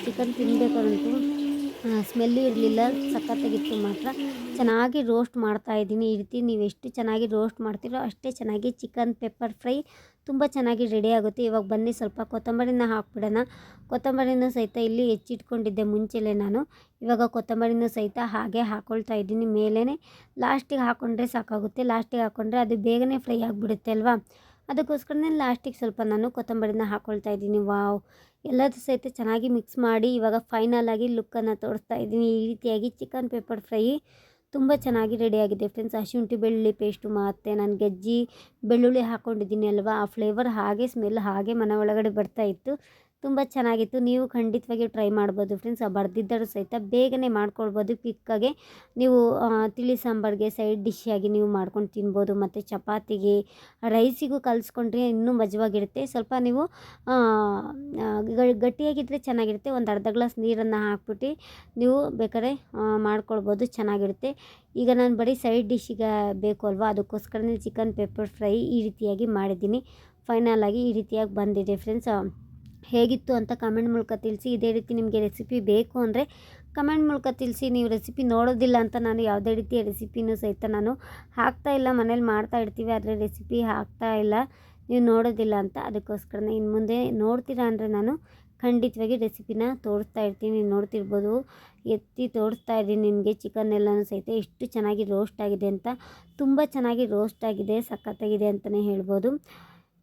ಚಿಕನ್ ತಿನ್ನಬೇಕಾದಂತೂ ಸ್ಮೆಲ್ಲು ಇರಲಿಲ್ಲ. ಸಖತ್ತಾಗಿತ್ತು ಮಾತ್ರ. ಚೆನ್ನಾಗಿ ರೋಸ್ಟ್ ಮಾಡ್ತಾ ಇದ್ದೀನಿ. ಈ ರೀತಿ ನೀವು ಎಷ್ಟು ಚೆನ್ನಾಗಿ ರೋಸ್ಟ್ ಮಾಡ್ತೀರೋ ಅಷ್ಟೇ ಚೆನ್ನಾಗಿ ಚಿಕನ್ ಪೆಪ್ಪರ್ ಫ್ರೈ ತುಂಬ ಚೆನ್ನಾಗಿ ರೆಡಿ ಆಗುತ್ತೆ. ಇವಾಗ ಬನ್ನಿ, ಸ್ವಲ್ಪ ಕೊತ್ತಂಬರಿನ ಹಾಕ್ಬಿಡೋಣ. ಕೊತ್ತಂಬರಿನೂ ಸಹಿತ ಇಲ್ಲಿ ಹೆಚ್ಚಿಟ್ಕೊಂಡಿದ್ದೆ ಮುಂಚೆಲೇ ನಾನು. ಇವಾಗ ಕೊತ್ತಂಬರಿನೂ ಸಹಿತ ಹಾಗೆ ಹಾಕ್ಕೊಳ್ತಾ ಇದ್ದೀನಿ. ಮೇಲೇ ಲಾಸ್ಟಿಗೆ ಹಾಕ್ಕೊಂಡ್ರೆ ಸಾಕಾಗುತ್ತೆ. ಲಾಸ್ಟಿಗೆ ಹಾಕ್ಕೊಂಡ್ರೆ ಅದು ಬೇಗನೆ ಫ್ರೈ ಆಗಿಬಿಡುತ್ತೆ ಅಲ್ವಾ? ಅದಕ್ಕೋಸ್ಕರನೇ ಲಾಸ್ಟಿಗೆ ಸ್ವಲ್ಪ ನಾನು ಕೊತ್ತಂಬರಿನ ಹಾಕ್ಕೊಳ್ತಾ ಇದ್ದೀನಿ. ವಾವ್! ಎಲ್ಲದೂ ಸಹಿತ ಚೆನ್ನಾಗಿ ಮಿಕ್ಸ್ ಮಾಡಿ ಇವಾಗ ಫೈನಲ್ ಆಗಿ ಲುಕ್ಕನ್ನು ತೋರಿಸ್ತಾ ಇದ್ದೀನಿ. ಈ ರೀತಿಯಾಗಿ ಚಿಕನ್ ಪೇಪರ್ ಫ್ರೈ ತುಂಬ ಚೆನ್ನಾಗಿ ರೆಡಿಯಾಗಿದೆ ಫ್ರೆಂಡ್ಸ್ ಶುಂಠಿ ಬೆಳ್ಳುಳ್ಳಿ ಪೇಸ್ಟು ಮತ್ತು ನಾನು ಗೆಜ್ಜಿ ಬೆಳ್ಳುಳ್ಳಿ ಹಾಕ್ಕೊಂಡಿದ್ದೀನಿ ಅಲ್ವಾ? ಆ ಫ್ಲೇವರ್ ಹಾಗೆ ಸ್ಮೆಲ್ ಹಾಗೆ ಮನೆ ಒಳಗಡೆ ಬರ್ತಾ ಇತ್ತು. ತುಂಬ ಚೆನ್ನಾಗಿತ್ತು. ನೀವು ಖಂಡಿತವಾಗಿ ಟ್ರೈ ಮಾಡ್ಬೋದು ಫ್ರೆಂಡ್ಸ್ ಬರ್ದಿದ್ದರೂ ಸಹಿತ ಬೇಗನೆ ಮಾಡ್ಕೊಳ್ಬೋದು. ಕ್ವಿಕ್ಕಾಗೆ ನೀವು ಆ, ತಿಳಿ ಸಾಂಬಾರಿಗೆ ಸೈಡ್ ಡಿಶ್ ಆಗಿ ನೀವು ಮಾಡ್ಕೊಂಡು ತಿನ್ಬೋದು. ಮತ್ತು ಚಪಾತಿಗೆ ರೈಸಿಗೂ ಕಲಿಸ್ಕೊಂಡ್ರೆ ಇನ್ನೂ ಮಜವಾಗಿರುತ್ತೆ. ಸ್ವಲ್ಪ ನೀವು ಆ, ಆ, ಗಟ್ಟಿಯಾಗಿದ್ದರೆ ಚೆನ್ನಾಗಿರುತ್ತೆ. ಒಂದು ಅರ್ಧ ಗ್ಲಾಸ್ ನೀರನ್ನು ಹಾಕ್ಬಿಟ್ಟು ನೀವು ಬೇಕಾದ್ರೆ ಆ, ಮಾಡ್ಕೊಳ್ಬೋದು. ಚೆನ್ನಾಗಿರುತ್ತೆ. ಈಗ ನಾನು ಬರೀ ಸೈಡ್ ಡಿಶ್ಶಿಗೆ ಬೇಕು ಅಲ್ವಾ? ಅದಕ್ಕೋಸ್ಕರನೇ ಚಿಕನ್ ಪೆಪ್ಪರ್ ಫ್ರೈ ಈ ರೀತಿಯಾಗಿ ಮಾಡಿದ್ದೀನಿ. ಫೈನಲ್ ಆಗಿ ಈ ರೀತಿಯಾಗಿ ಬಂದಿದೆ ಫ್ರೆಂಡ್ಸ್ ಹೇಗಿತ್ತು ಅಂತ ಕಮೆಂಟ್ ಮೂಲಕ ತಿಳಿಸಿ. ಇದೇ ರೀತಿ ನಿಮಗೆ ರೆಸಿಪಿ ಬೇಕು ಅಂದರೆ ಕಮೆಂಟ್ ಮೂಲಕ ತಿಳಿಸಿ. ನೀವು ರೆಸಿಪಿ ನೋಡೋದಿಲ್ಲ ಅಂತ ನಾನು ಯಾವುದೇ ರೀತಿಯ ರೆಸಿಪಿನೂ ಸಹಿತ ನಾನು ಹಾಕ್ತಾ ಇಲ್ಲ. ಮನೇಲಿ ಮಾಡ್ತಾ ಇರ್ತೀವಿ, ಆದರೆ ರೆಸಿಪಿ ಹಾಕ್ತಾ ಇಲ್ಲ. ನೀವು ನೋಡೋದಿಲ್ಲ ಅಂತ ಅದಕ್ಕೋಸ್ಕರನೇ ಇನ್ನು ಮುಂದೆ ನೋಡ್ತೀರಾ ಅಂದರೆ ನಾನು ಖಂಡಿತವಾಗಿ ರೆಸಿಪಿನ ತೋರಿಸ್ತಾ ಇರ್ತೀನಿ. ನೀವು ನೋಡ್ತಿರ್ಬೋದು, ಎತ್ತಿ ತೋರಿಸ್ತಾ ಇದ್ದೀನಿ ನಿಮಗೆ. ಚಿಕನ್ ಎಲ್ಲನೂ ಸಹಿತ ಎಷ್ಟು ಚೆನ್ನಾಗಿ ರೋಸ್ಟ್ ಆಗಿದೆ ಅಂತ, ತುಂಬ ಚೆನ್ನಾಗಿ ರೋಸ್ಟ್ ಆಗಿದೆ, ಸಖತ್ತಾಗಿದೆ ಅಂತಲೇ ಹೇಳ್ಬೋದು.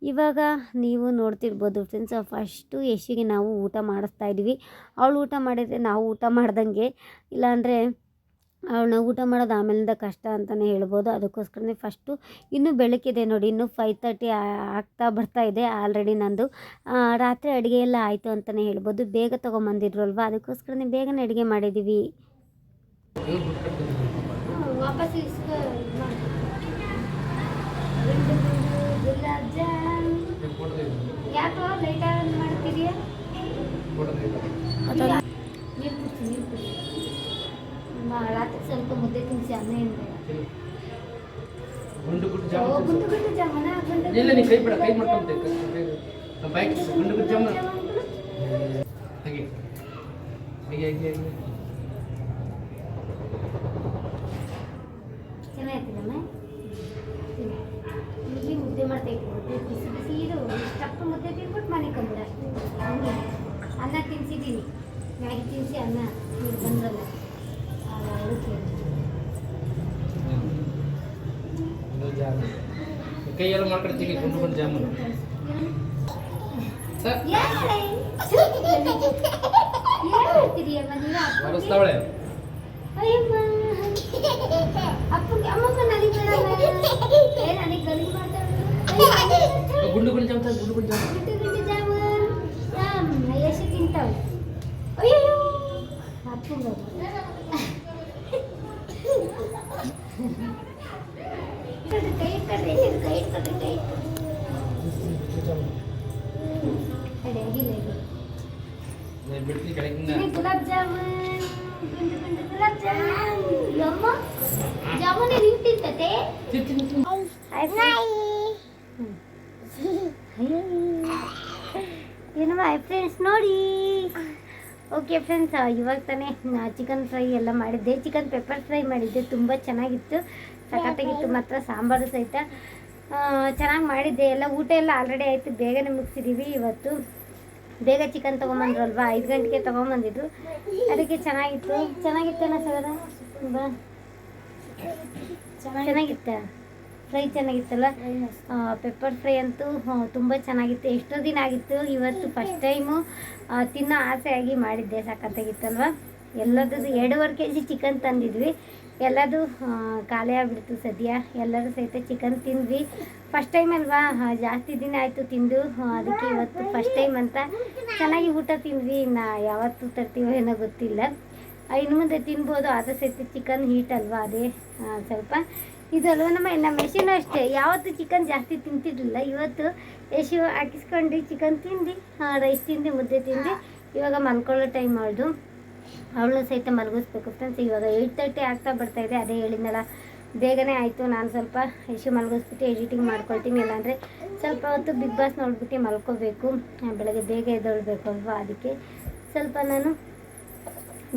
ಇವಾಗ ನೀವು ನೋಡ್ತಿರ್ಬೋದು ಫ್ರೆಂಡ್ಸ್ ಫಸ್ಟು ಯಶಿಗೆ ನಾವು ಊಟ ಮಾಡಿಸ್ತಾ ಇದ್ವಿ ಅವಳು ಊಟ ಮಾಡಿದರೆ ನಾವು ಊಟ ಮಾಡ್ದಂಗೆ, ಇಲ್ಲಾಂದರೆ ಅವಳನ್ನ ಊಟ ಮಾಡೋದು ಆಮೇಲಿಂದ ಕಷ್ಟ ಅಂತಲೇ ಹೇಳ್ಬೋದು. ಅದಕ್ಕೋಸ್ಕರನೇ ಫಸ್ಟು ಇನ್ನೂ ಬೆಳಕಿದೆ ನೋಡಿ, ಇನ್ನೂ ಫೈವ್ ತರ್ಟಿ ಆಗ್ತಾ ಬರ್ತಾ ಇದೆ ಆಲ್ರೆಡಿ ನಂದು. ರಾತ್ರಿ ಅಡುಗೆ ಎಲ್ಲ ಆಯಿತು ಅಂತಲೇ ಹೇಳ್ಬೋದು. ಬೇಗ ತೊಗೊಂಬಂದಿದ್ರು ಅಲ್ವಾ ಅದಕ್ಕೋಸ್ಕರನೇ ಬೇಗನೆ ಅಡುಗೆ ಮಾಡಿದ್ದೀವಿ ವಾಪಸ್ ಯಾಕೋ ಲೈಟ್ ಮಾಡ್ತೀರಿಯಾ ನೀರು ಕುಡಿಸಿ ನೀರು ಕುಡಿಸಿ. ರಾತ್ರಿ ಸ್ವಲ್ಪ ಮುದ್ದೆ ತಿನ್ನಿಸಿ ಅನ್ನ ಏನು ಬೇಡ. ಗುಂಡು ಗುಂಡು ಓ, ಜಾಮೂನ್ ಗುಂಡು ಗುಂಡು ಜಾಮೂನ ಗುಂಡು ಇಲ್ಲ ನೀ ಕೈ ಬಿಡ ಕೈ ಗುಂಡು ಮಾಡ್ಕೊಂತೆ ಬೈಕ್. ಗುಂಡು ಗುಂಡು ಜಾಮೂನ್ ಜಾಮೂನು. ಹಾಗೆ. ಹಾಗೆ ಹಾಗೆ ಹಾಗೆ. ಚೆನ್ನಾಗಿರ್ತೀನಮ್ಮ ಇಲ್ಲಿ ಮುದ್ದೆ ಮಾಡ್ತಾ ಇತ್ತು ಮುದ್ದೆ ಬಿಸಿ ಬಿಸಿ ಇದು ಇಷ್ಟಪ್ಪ ಮುದ್ದೆ ತಿನ್ಬಿಟ್ಟು ಮನೆ ಕಂಬಿಡ ಅಷ್ಟು ಹಂಗೆ ಅನ್ನ ತಿನ್ಸಿದ್ದೀನಿ ಮ್ಯಾಗಿ ತಿನ್ನಿಸಿ ಅನ್ನ ನೀವು ಬಂದ್ರಲ್ಲ ಆ, ಅದಕ್ಕೆ ಗುಂಡು ಜಾಮೂನ್ ಕೈ ಎಲ್ಲ ಮಾಡ್ಕೊಳ್ತೀವಿ ಗುಂಡು ಗುಂಡು ಜಾಮೂನ್ ಸರ್ ಏನ್ ಮಾಡ್ತೀರಿ ಅಮ್ಮ ನೀವು ಅಪ್ಪಂಗೆ? ಬರಸ್ತಾವಳೆ ಅಯ್ಯಮ್ಮ ಅಪ್ಪಗೆ ಅಮ್ಮಮ್ಮ ನನಗೆ ಬೇಡಮ್ಮ ಏ ನನಗೆ ಗಲೀಜು ಮಾಡ್ತಾಳೆ ಗುಂಡು ಗುಂಡು ಜಾಮೂನ್ ಗುಂಡು ಗುಂಡು ಜಾಮೂನ್ ಗುಂಡು ಗುಂಡು ಜಾಮೂನ್ ರಾಮ್ ಯಶು ತಿಂತಾವೆ ಅಯ್ಯೋ ಅಪ್ಪಂಗೆ ಕೈ ಇಟ್ಕೊಡ್ರಿ ಕೈ ಇಟ್ಕೊಡ್ರಿ ಕೈ ಇಟ್ಕೊಡ್ರಿ ಅದೇ ಅಡಿಲ್ಲ ನಾನು ಬಿಡ್ತೀನಿ ಬೆಳಗಿನ ini gulab jamun ಗುಂಡು ಗುಂಡು ಗುಲಾಬ್ ಜಾಮೂನ್ ಯಮ್ಮ ಜಾಮೂನ್ ನಿಂತಿರ್ತತೆ ತಿಂತೀನಿ ತಿಂತೀನಿ ಏನು ಹಾಯ್ ಫ್ರೆಂಡ್ಸ್ ನೋಡಿ ಓಕೆ ಫ್ರೆಂಡ್ಸ್ ಇವಾಗ ತಾನೇ ಚಿಕನ್ ಫ್ರೈ ಎಲ್ಲ ಮಾಡಿದ್ದೆ. ಚಿಕನ್ ಪೆಪ್ಪರ್ ಫ್ರೈ ಮಾಡಿದ್ದೆ. ತುಂಬ ಚೆನ್ನಾಗಿತ್ತು. ಸಖತ್ತಾಗಿತ್ತು. ಮಾತ್ರ ಸಾಂಬಾರು ಸಹಿತ. ಚೆನ್ನಾಗಿ ಮಾಡಿದ್ದೆ. ಎಲ್ಲ ಊಟ ಎಲ್ಲ ಆಲ್ರೆಡಿ ಆಯಿತು. ಬೇಗನೆ ಮುಗಿಸಿದ್ದೀವಿ ಇವತ್ತು. ಬೇಗ ಚಿಕನ್ ತೊಗೊಂಬಂದ್ರಲ್ವಾ? ಐದು ಗಂಟೆಗೆ ತೊಗೊಂಬಂದಿದ್ರು. ಅದಕ್ಕೆ ಚೆನ್ನಾಗಿತ್ತು. ಚೆನ್ನಾಗಿತ್ತಲ್ಲ ಸರ್ ಬಾ. ಚೆನ್ನಾಗಿತ್ತ? ಫ್ರೈ ಚೆನ್ನಾಗಿತ್ತಲ್ಲ? ಪೆಪ್ಪರ್ ಫ್ರೈ ಅಂತೂ ತುಂಬ ಚೆನ್ನಾಗಿತ್ತು. ಎಷ್ಟೋ ದಿನ ಆಗಿತ್ತು. ಇವತ್ತು ಫಸ್ಟ್ ಟೈಮು ತಿನ್ನೋ ಆಸೆಯಾಗಿ ಮಾಡಿದ್ದೆ. ಸಖತ್ತಾಗಿತ್ತಲ್ವ ಎಲ್ಲದು ಎರಡೂವರೆ ಕೆ ಜಿ ಚಿಕನ್ ತಂದಿದ್ವಿ. ಎಲ್ಲದು ಖಾಲಿ ಆಗಿಬಿಡ್ತು ಸದ್ಯ. ಎಲ್ಲರೂ ಸಹಿತ ಚಿಕನ್ ತಿಂದ್ವಿ. ಫಸ್ಟ್ ಟೈಮ್ ಅಲ್ವಾ? ಜಾಸ್ತಿ ದಿನ ಆಯಿತು ತಿಂದು. ಅದಕ್ಕೆ ಇವತ್ತು ಫಸ್ಟ್ ಟೈಮ್ ಅಂತ ಚೆನ್ನಾಗಿ ಊಟ ತಿಂದ್ವಿ. ನಾ ಯಾವತ್ತು ತರ್ತೀವೋ ಏನೋ ಗೊತ್ತಿಲ್ಲ. ಇನ್ನು ಮುಂದೆ ತಿನ್ಬೋದು. ಆದ್ರೆ ಸಹಿತ ಚಿಕನ್ ಹೀಟ್ ಅಲ್ವಾ? ಅದೇ ಸ್ವಲ್ಪ ಇದಲ್ವ ನಮ್ಮ ನಮ್ಮ ಮೆಷಿನು ಅಷ್ಟೇ. ಯಾವತ್ತು ಚಿಕನ್ ಜಾಸ್ತಿ ತಿಂತಿರ್ಲಿಲ್ಲ. ಇವತ್ತು ಯಶು ಹಾಕಿಸ್ಕೊಂಡು ಚಿಕನ್ ತಿಂದು ರೈಸ್ ತಿಂದು, ಮುದ್ದೆ ತಿಂದು, ಇವಾಗ ಮಲ್ಕೊಳ್ಳೋ ಟೈಮ್ ಅವಳದು. ಅವಳು ಸಹಿತ ಮಲಗಿಸ್ಬೇಕು ಫ್ರೆಂಡ್ಸ್ ಇವಾಗ ಏಯ್ಟ್ ತರ್ಟಿ ಆಗ್ತಾ ಬರ್ತಾ ಇದೆ. ಅದೇ ಹೇಳಿದ್ನಲ್ಲ, ಬೇಗನೆ ಆಯಿತು. ನಾನು ಸ್ವಲ್ಪ ಯಶು ಮಲಗಿಸ್ಬಿಟ್ಟು ಎಡಿಟಿಂಗ್ ಮಾಡ್ಕೊಳ್ತೀನಿ. ಇಲ್ಲಾಂದರೆ ಸ್ವಲ್ಪ ಹೊತ್ತು ಬಿಗ್ ಬಾಸ್ ನೋಡ್ಬಿಟ್ಟು ಮಲ್ಕೋಬೇಕು. ಬೆಳಗ್ಗೆ ಬೇಗ ಎದ್ದೊಳ್ಬೇಕು ಅಲ್ವಾ ಅದಕ್ಕೆ. ಸ್ವಲ್ಪ ನಾನು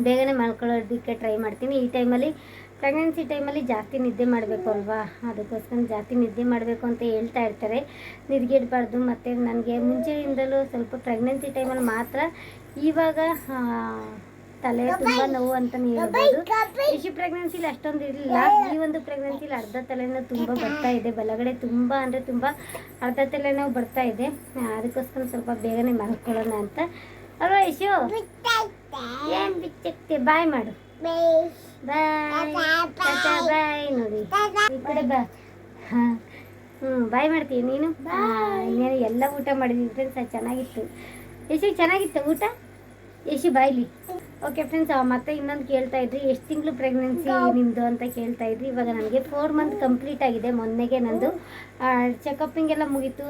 ಬೇಗನೆ ಮಲ್ಕೊಳ್ಳೋದಕ್ಕೆ ಟ್ರೈ ಮಾಡ್ತೀನಿ. ಈ ಟೈಮಲ್ಲಿ ಪ್ರೆಗ್ನೆನ್ಸಿ ಟೈಮಲ್ಲಿ ಜಾಸ್ತಿ ನಿದ್ದೆ ಮಾಡಬೇಕು ಅಲ್ವಾ? ಅದಕ್ಕೋಸ್ಕರ ಜಾಸ್ತಿ ನಿದ್ದೆ ಮಾಡಬೇಕು ಅಂತ ಹೇಳ್ತಾ ಇರ್ತಾರೆ. ನಿದ್ಗೆಡಬಾರ್ದು ಮತ್ತು ನನಗೆ ಮುಂಚೆಯಿಂದಲೂ ಸ್ವಲ್ಪ ಪ್ರೆಗ್ನೆನ್ಸಿ ಟೈಮಲ್ಲಿ ಮಾತ್ರ ಇವಾಗ ತಲೆ ತುಂಬ ನೋವು ಅಂತಲೇ ಹೇಳ್ಬೋದು. ಇಶಿ ಪ್ರೆಗ್ನೆನ್ಸಿಲಿ ಅಷ್ಟೊಂದು ಇರಲಿಲ್ಲ. ಈ ಒಂದು ಪ್ರೆಗ್ನೆನ್ಸಿಲಿ ಅರ್ಧ ತಲೆನೋ ತುಂಬ ಬರ್ತಾ ಇದೆ. ಬಲಗಡೆ ತುಂಬ ಅಂದರೆ ತುಂಬ ಅರ್ಧ ತಲೆನೋವು ಬರ್ತಾ ಇದೆ. ಅದಕ್ಕೋಸ್ಕರ ಸ್ವಲ್ಪ ಬೇಗನೆ ಮಲ್ಕೊಳ್ಳೋಣ ಅಂತ. ಅಲ್ವಾ ಯಶು? ಏನು ಬಿಚ್ಚಕ್ತೆ ಬಾಯ್ ಮಾಡು. ಬಾಯ್ ಬಾಯ್ ನೋಡಿ ಈ ಕಡೆ ಬಾ. ಹಾ. ಹ್ಞೂ ಬಾಯ್ ಮಾಡ್ತೀವಿ ನೀನು? ಇನ್ನೇನು ಎಲ್ಲ ಊಟ ಮಾಡಿದ್ವಿ ಫ್ರೆಂಡ್ಸ್ ಚೆನ್ನಾಗಿತ್ತು. ಎಷ್ಟು ಚೆನ್ನಾಗಿತ್ತು ಊಟ? ಯಶು ಬಾಯ್ಲಿ ಓಕೆ ಫ್ರೆಂಡ್ಸ್ ಮತ್ತೆ ಇನ್ನೊಂದು ಕೇಳ್ತಾ ಇದ್ರಿ. ಎಷ್ಟು ತಿಂಗಳು ಪ್ರೆಗ್ನೆನ್ಸಿ ನಿಮ್ಮದು ಅಂತ ಕೇಳ್ತಾ ಇದ್ರಿ. ಇವಾಗ ನನಗೆ ಫೋರ್ ಮಂತ್ ಕಂಪ್ಲೀಟ್ ಆಗಿದೆ ಮೊನ್ನೆಗೆ ನಂದು. ಚೆಕಪ್ಪಿಂಗ್ ಎಲ್ಲ ಮುಗೀತು.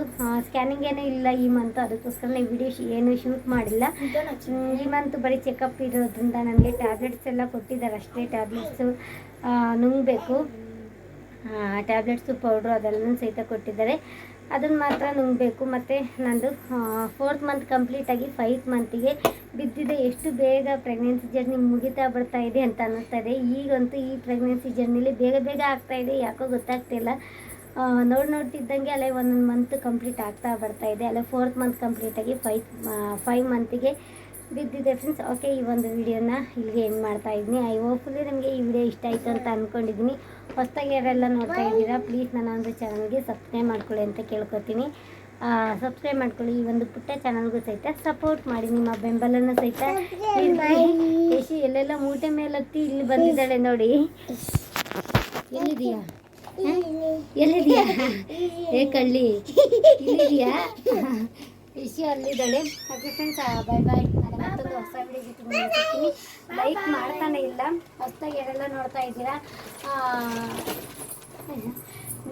ಸ್ಕ್ಯಾನಿಂಗ್ ಏನೂ ಇಲ್ಲ ಈ ಮಂತ್ ಅದಕ್ಕೋಸ್ಕರ ವಿಡಿಯೋ ಏನು ಶೂಟ್ ಮಾಡಿಲ್ಲ. ಈ ಮಂತ್ ಬರೀ ಚೆಕಪ್ ಇರೋದ್ರಿಂದ ನನಗೆ ಟ್ಯಾಬ್ಲೆಟ್ಸ್ ಎಲ್ಲ ಕೊಟ್ಟಿದ್ದಾರೆ. ಅಷ್ಟೇ ಟ್ಯಾಬ್ಲೆಟ್ಸು ನುಂಗಬೇಕು. ಟ್ಯಾಬ್ಲೆಟ್ಸು ಪೌಡ್ರು ಅದೆಲ್ಲನೂ ಸಹಿತ ಕೊಟ್ಟಿದ್ದಾರೆ. ಅದನ್ನು ಮಾತ್ರ ನುಂಗಬೇಕು. ಮತ್ತು ನಂದು ಫೋರ್ತ್ ಮಂತ್ ಕಂಪ್ಲೀಟಾಗಿ ಫೈತ್ ಮಂತಿಗೆ ಬಿದ್ದಿದೆ. ಎಷ್ಟು ಬೇಗ ಪ್ರೆಗ್ನೆನ್ಸಿ ಜರ್ನಿ ಮುಗಿತಾ ಬರ್ತಾ ಇದೆ ಅಂತ ಅನ್ನಿಸ್ತದೆ ಈಗಂತೂ ಈ ಪ್ರೆಗ್ನೆನ್ಸಿ ಜರ್ನಿಲಿ ಬೇಗ ಬೇಗ ಆಗ್ತಾ ಇದೆ. ಯಾಕೋ ಗೊತ್ತಾಗ್ತಿಲ್ಲ ನೋಡಿ ನೋಡ್ತಿದ್ದಂಗೆ ಅಲ್ಲೇ ಒಂದೊಂದು ಮಂತ್ ಕಂಪ್ಲೀಟ್ ಆಗ್ತಾ ಬರ್ತಾ ಇದೆ. ಅಲ್ಲೇ ಫೋರ್ತ್ ಮಂತ್ ಕಂಪ್ಲೀಟಾಗಿ ಫೈವ್ ಫೈವ್ ಮಂತಿಗೆ ಬಿದ್ದಿದೆ ಫ್ರೆಂಡ್ಸ್ ಓಕೆ ಈ ಒಂದು ವಿಡಿಯೋನ ಇಲ್ಲಿಗೆ ಎಂಡ್ ಮಾಡ್ತಾ ಇದ್ದೀನಿ. ಐ ಹೋಪ್ಫುಲಿ ನಿಮಗೆ ಈ ವಿಡಿಯೋ ಇಷ್ಟ ಆಯಿತು ಅಂತ ಅಂದ್ಕೊಂಡಿದ್ದೀನಿ ಹೊಸದಾಗಿ ಯಾರೆಲ್ಲ ನೋಡ್ತಾ ಇದ್ದೀರಾ ಪ್ಲೀಸ್ ನನ್ನ ಒಂದು ಚಾನಲ್ಗೆ ಸಬ್ಸ್ಕ್ರೈಬ್ ಮಾಡ್ಕೊಳ್ಳಿ ಅಂತ ಕೇಳ್ಕೊತೀನಿ. ಸಬ್ಸ್ಕ್ರೈಬ್ ಮಾಡ್ಕೊಳ್ಳಿ. ಈ ಒಂದು ಪುಟ್ಟ ಚಾನಲ್ಗೂ ಸಹಿತ ಸಪೋರ್ಟ್ ಮಾಡಿ. ನಿಮ್ಮ ಬೆಂಬಲನ ಸಹಿತ ಯಶಿ ಎಲ್ಲೆಲ್ಲ ಮೂಟೆ ಮೇಲೆ ಹತ್ತಿ ಇಲ್ಲಿ ಬಂದಿದ್ದಾಳೆ ನೋಡಿ. ಎಲ್ಲಿದೆಯಾ ಎಲ್ಲಿದೆಯಾ ಏ ಕಳ್ಳಿ ಇಲ್ಲಿದೆಯಾ ಇಶಿ ಅಲ್ಲಿದ್ದಾಳೆ. ಓಕೆ ಫ್ರೆಂಡ್ಸ್ ಬಾಯ್ ಬಾಯ್ ನಾನು ಹೊಸ ವಿಡಿಯೋ ಜೊತೆ ಸಿಗ್ತೀನಿ ಲೈಕ್ ಮಾಡ್ತಾನೆ ಇಲ್ಲ. ಹೊಸ್ದಾಗಿ ಯಾರೆಲ್ಲ ನೋಡ್ತಾ ಇದ್ದೀರಾ?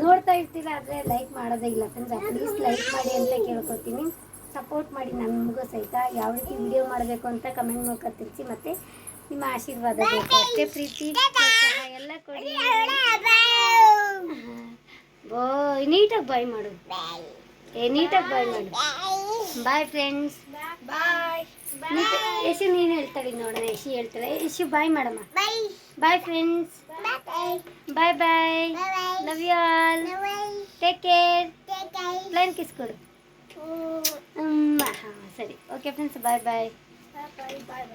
ನೋಡ್ತಾ ಇರ್ತೀರಾ ಆದರೆ ಲೈಕ್ ಮಾಡೋದೇ ಇಲ್ಲ ಫ್ರೆಂಡ್ಸ್ ಪ್ಲೀಸ್ ಲೈಕ್ ಮಾಡಿ ಅಂತ ಕೇಳ್ಕೊತೀನಿ ಸಪೋರ್ಟ್ ಮಾಡಿ ನಮಗೂ ಸಹಿತ. ಯಾವ ರೀತಿ ವಿಡಿಯೋ ಮಾಡಬೇಕು ಅಂತ ಕಮೆಂಟ್ ಮೂಲಕ ತಿಳಿಸಿ ಮತ್ತು ನಿಮ್ಮ ಆಶೀರ್ವಾದ ಬೇಕು. ಅಷ್ಟೇ ಪ್ರೀತಿ ಎಲ್ಲ ಕೊಡಿ. ಬಾಯ್ ನೀಟಾಗಿ ಬಾಯ್ ಮಾಡು. ಏ, ನೀಟಾಗಿ ಬಾಯ್ ಮಾಡು. ಬಾಯ್ ಫ್ರೆಂಡ್ಸ್ ಬಾಯ್ ಯಶು ನೀನು ಹೇಳ್ತಾಳೆ ನೋಡೋಣ ಯಶು ಹೇಳ್ತಾಳೆ. ಯಶು ಬಾಯ್ ಮಾಡಮ್ಮ. Bye friends bye bye. Love you all take care flying kiss ಕೊಡು. ಹಾಂ ಸರಿ. ಓಕೆ ಫ್ರೆಂಡ್ಸ್ ಬಾಯ್ ಬಾಯ್ ಬಾಯ್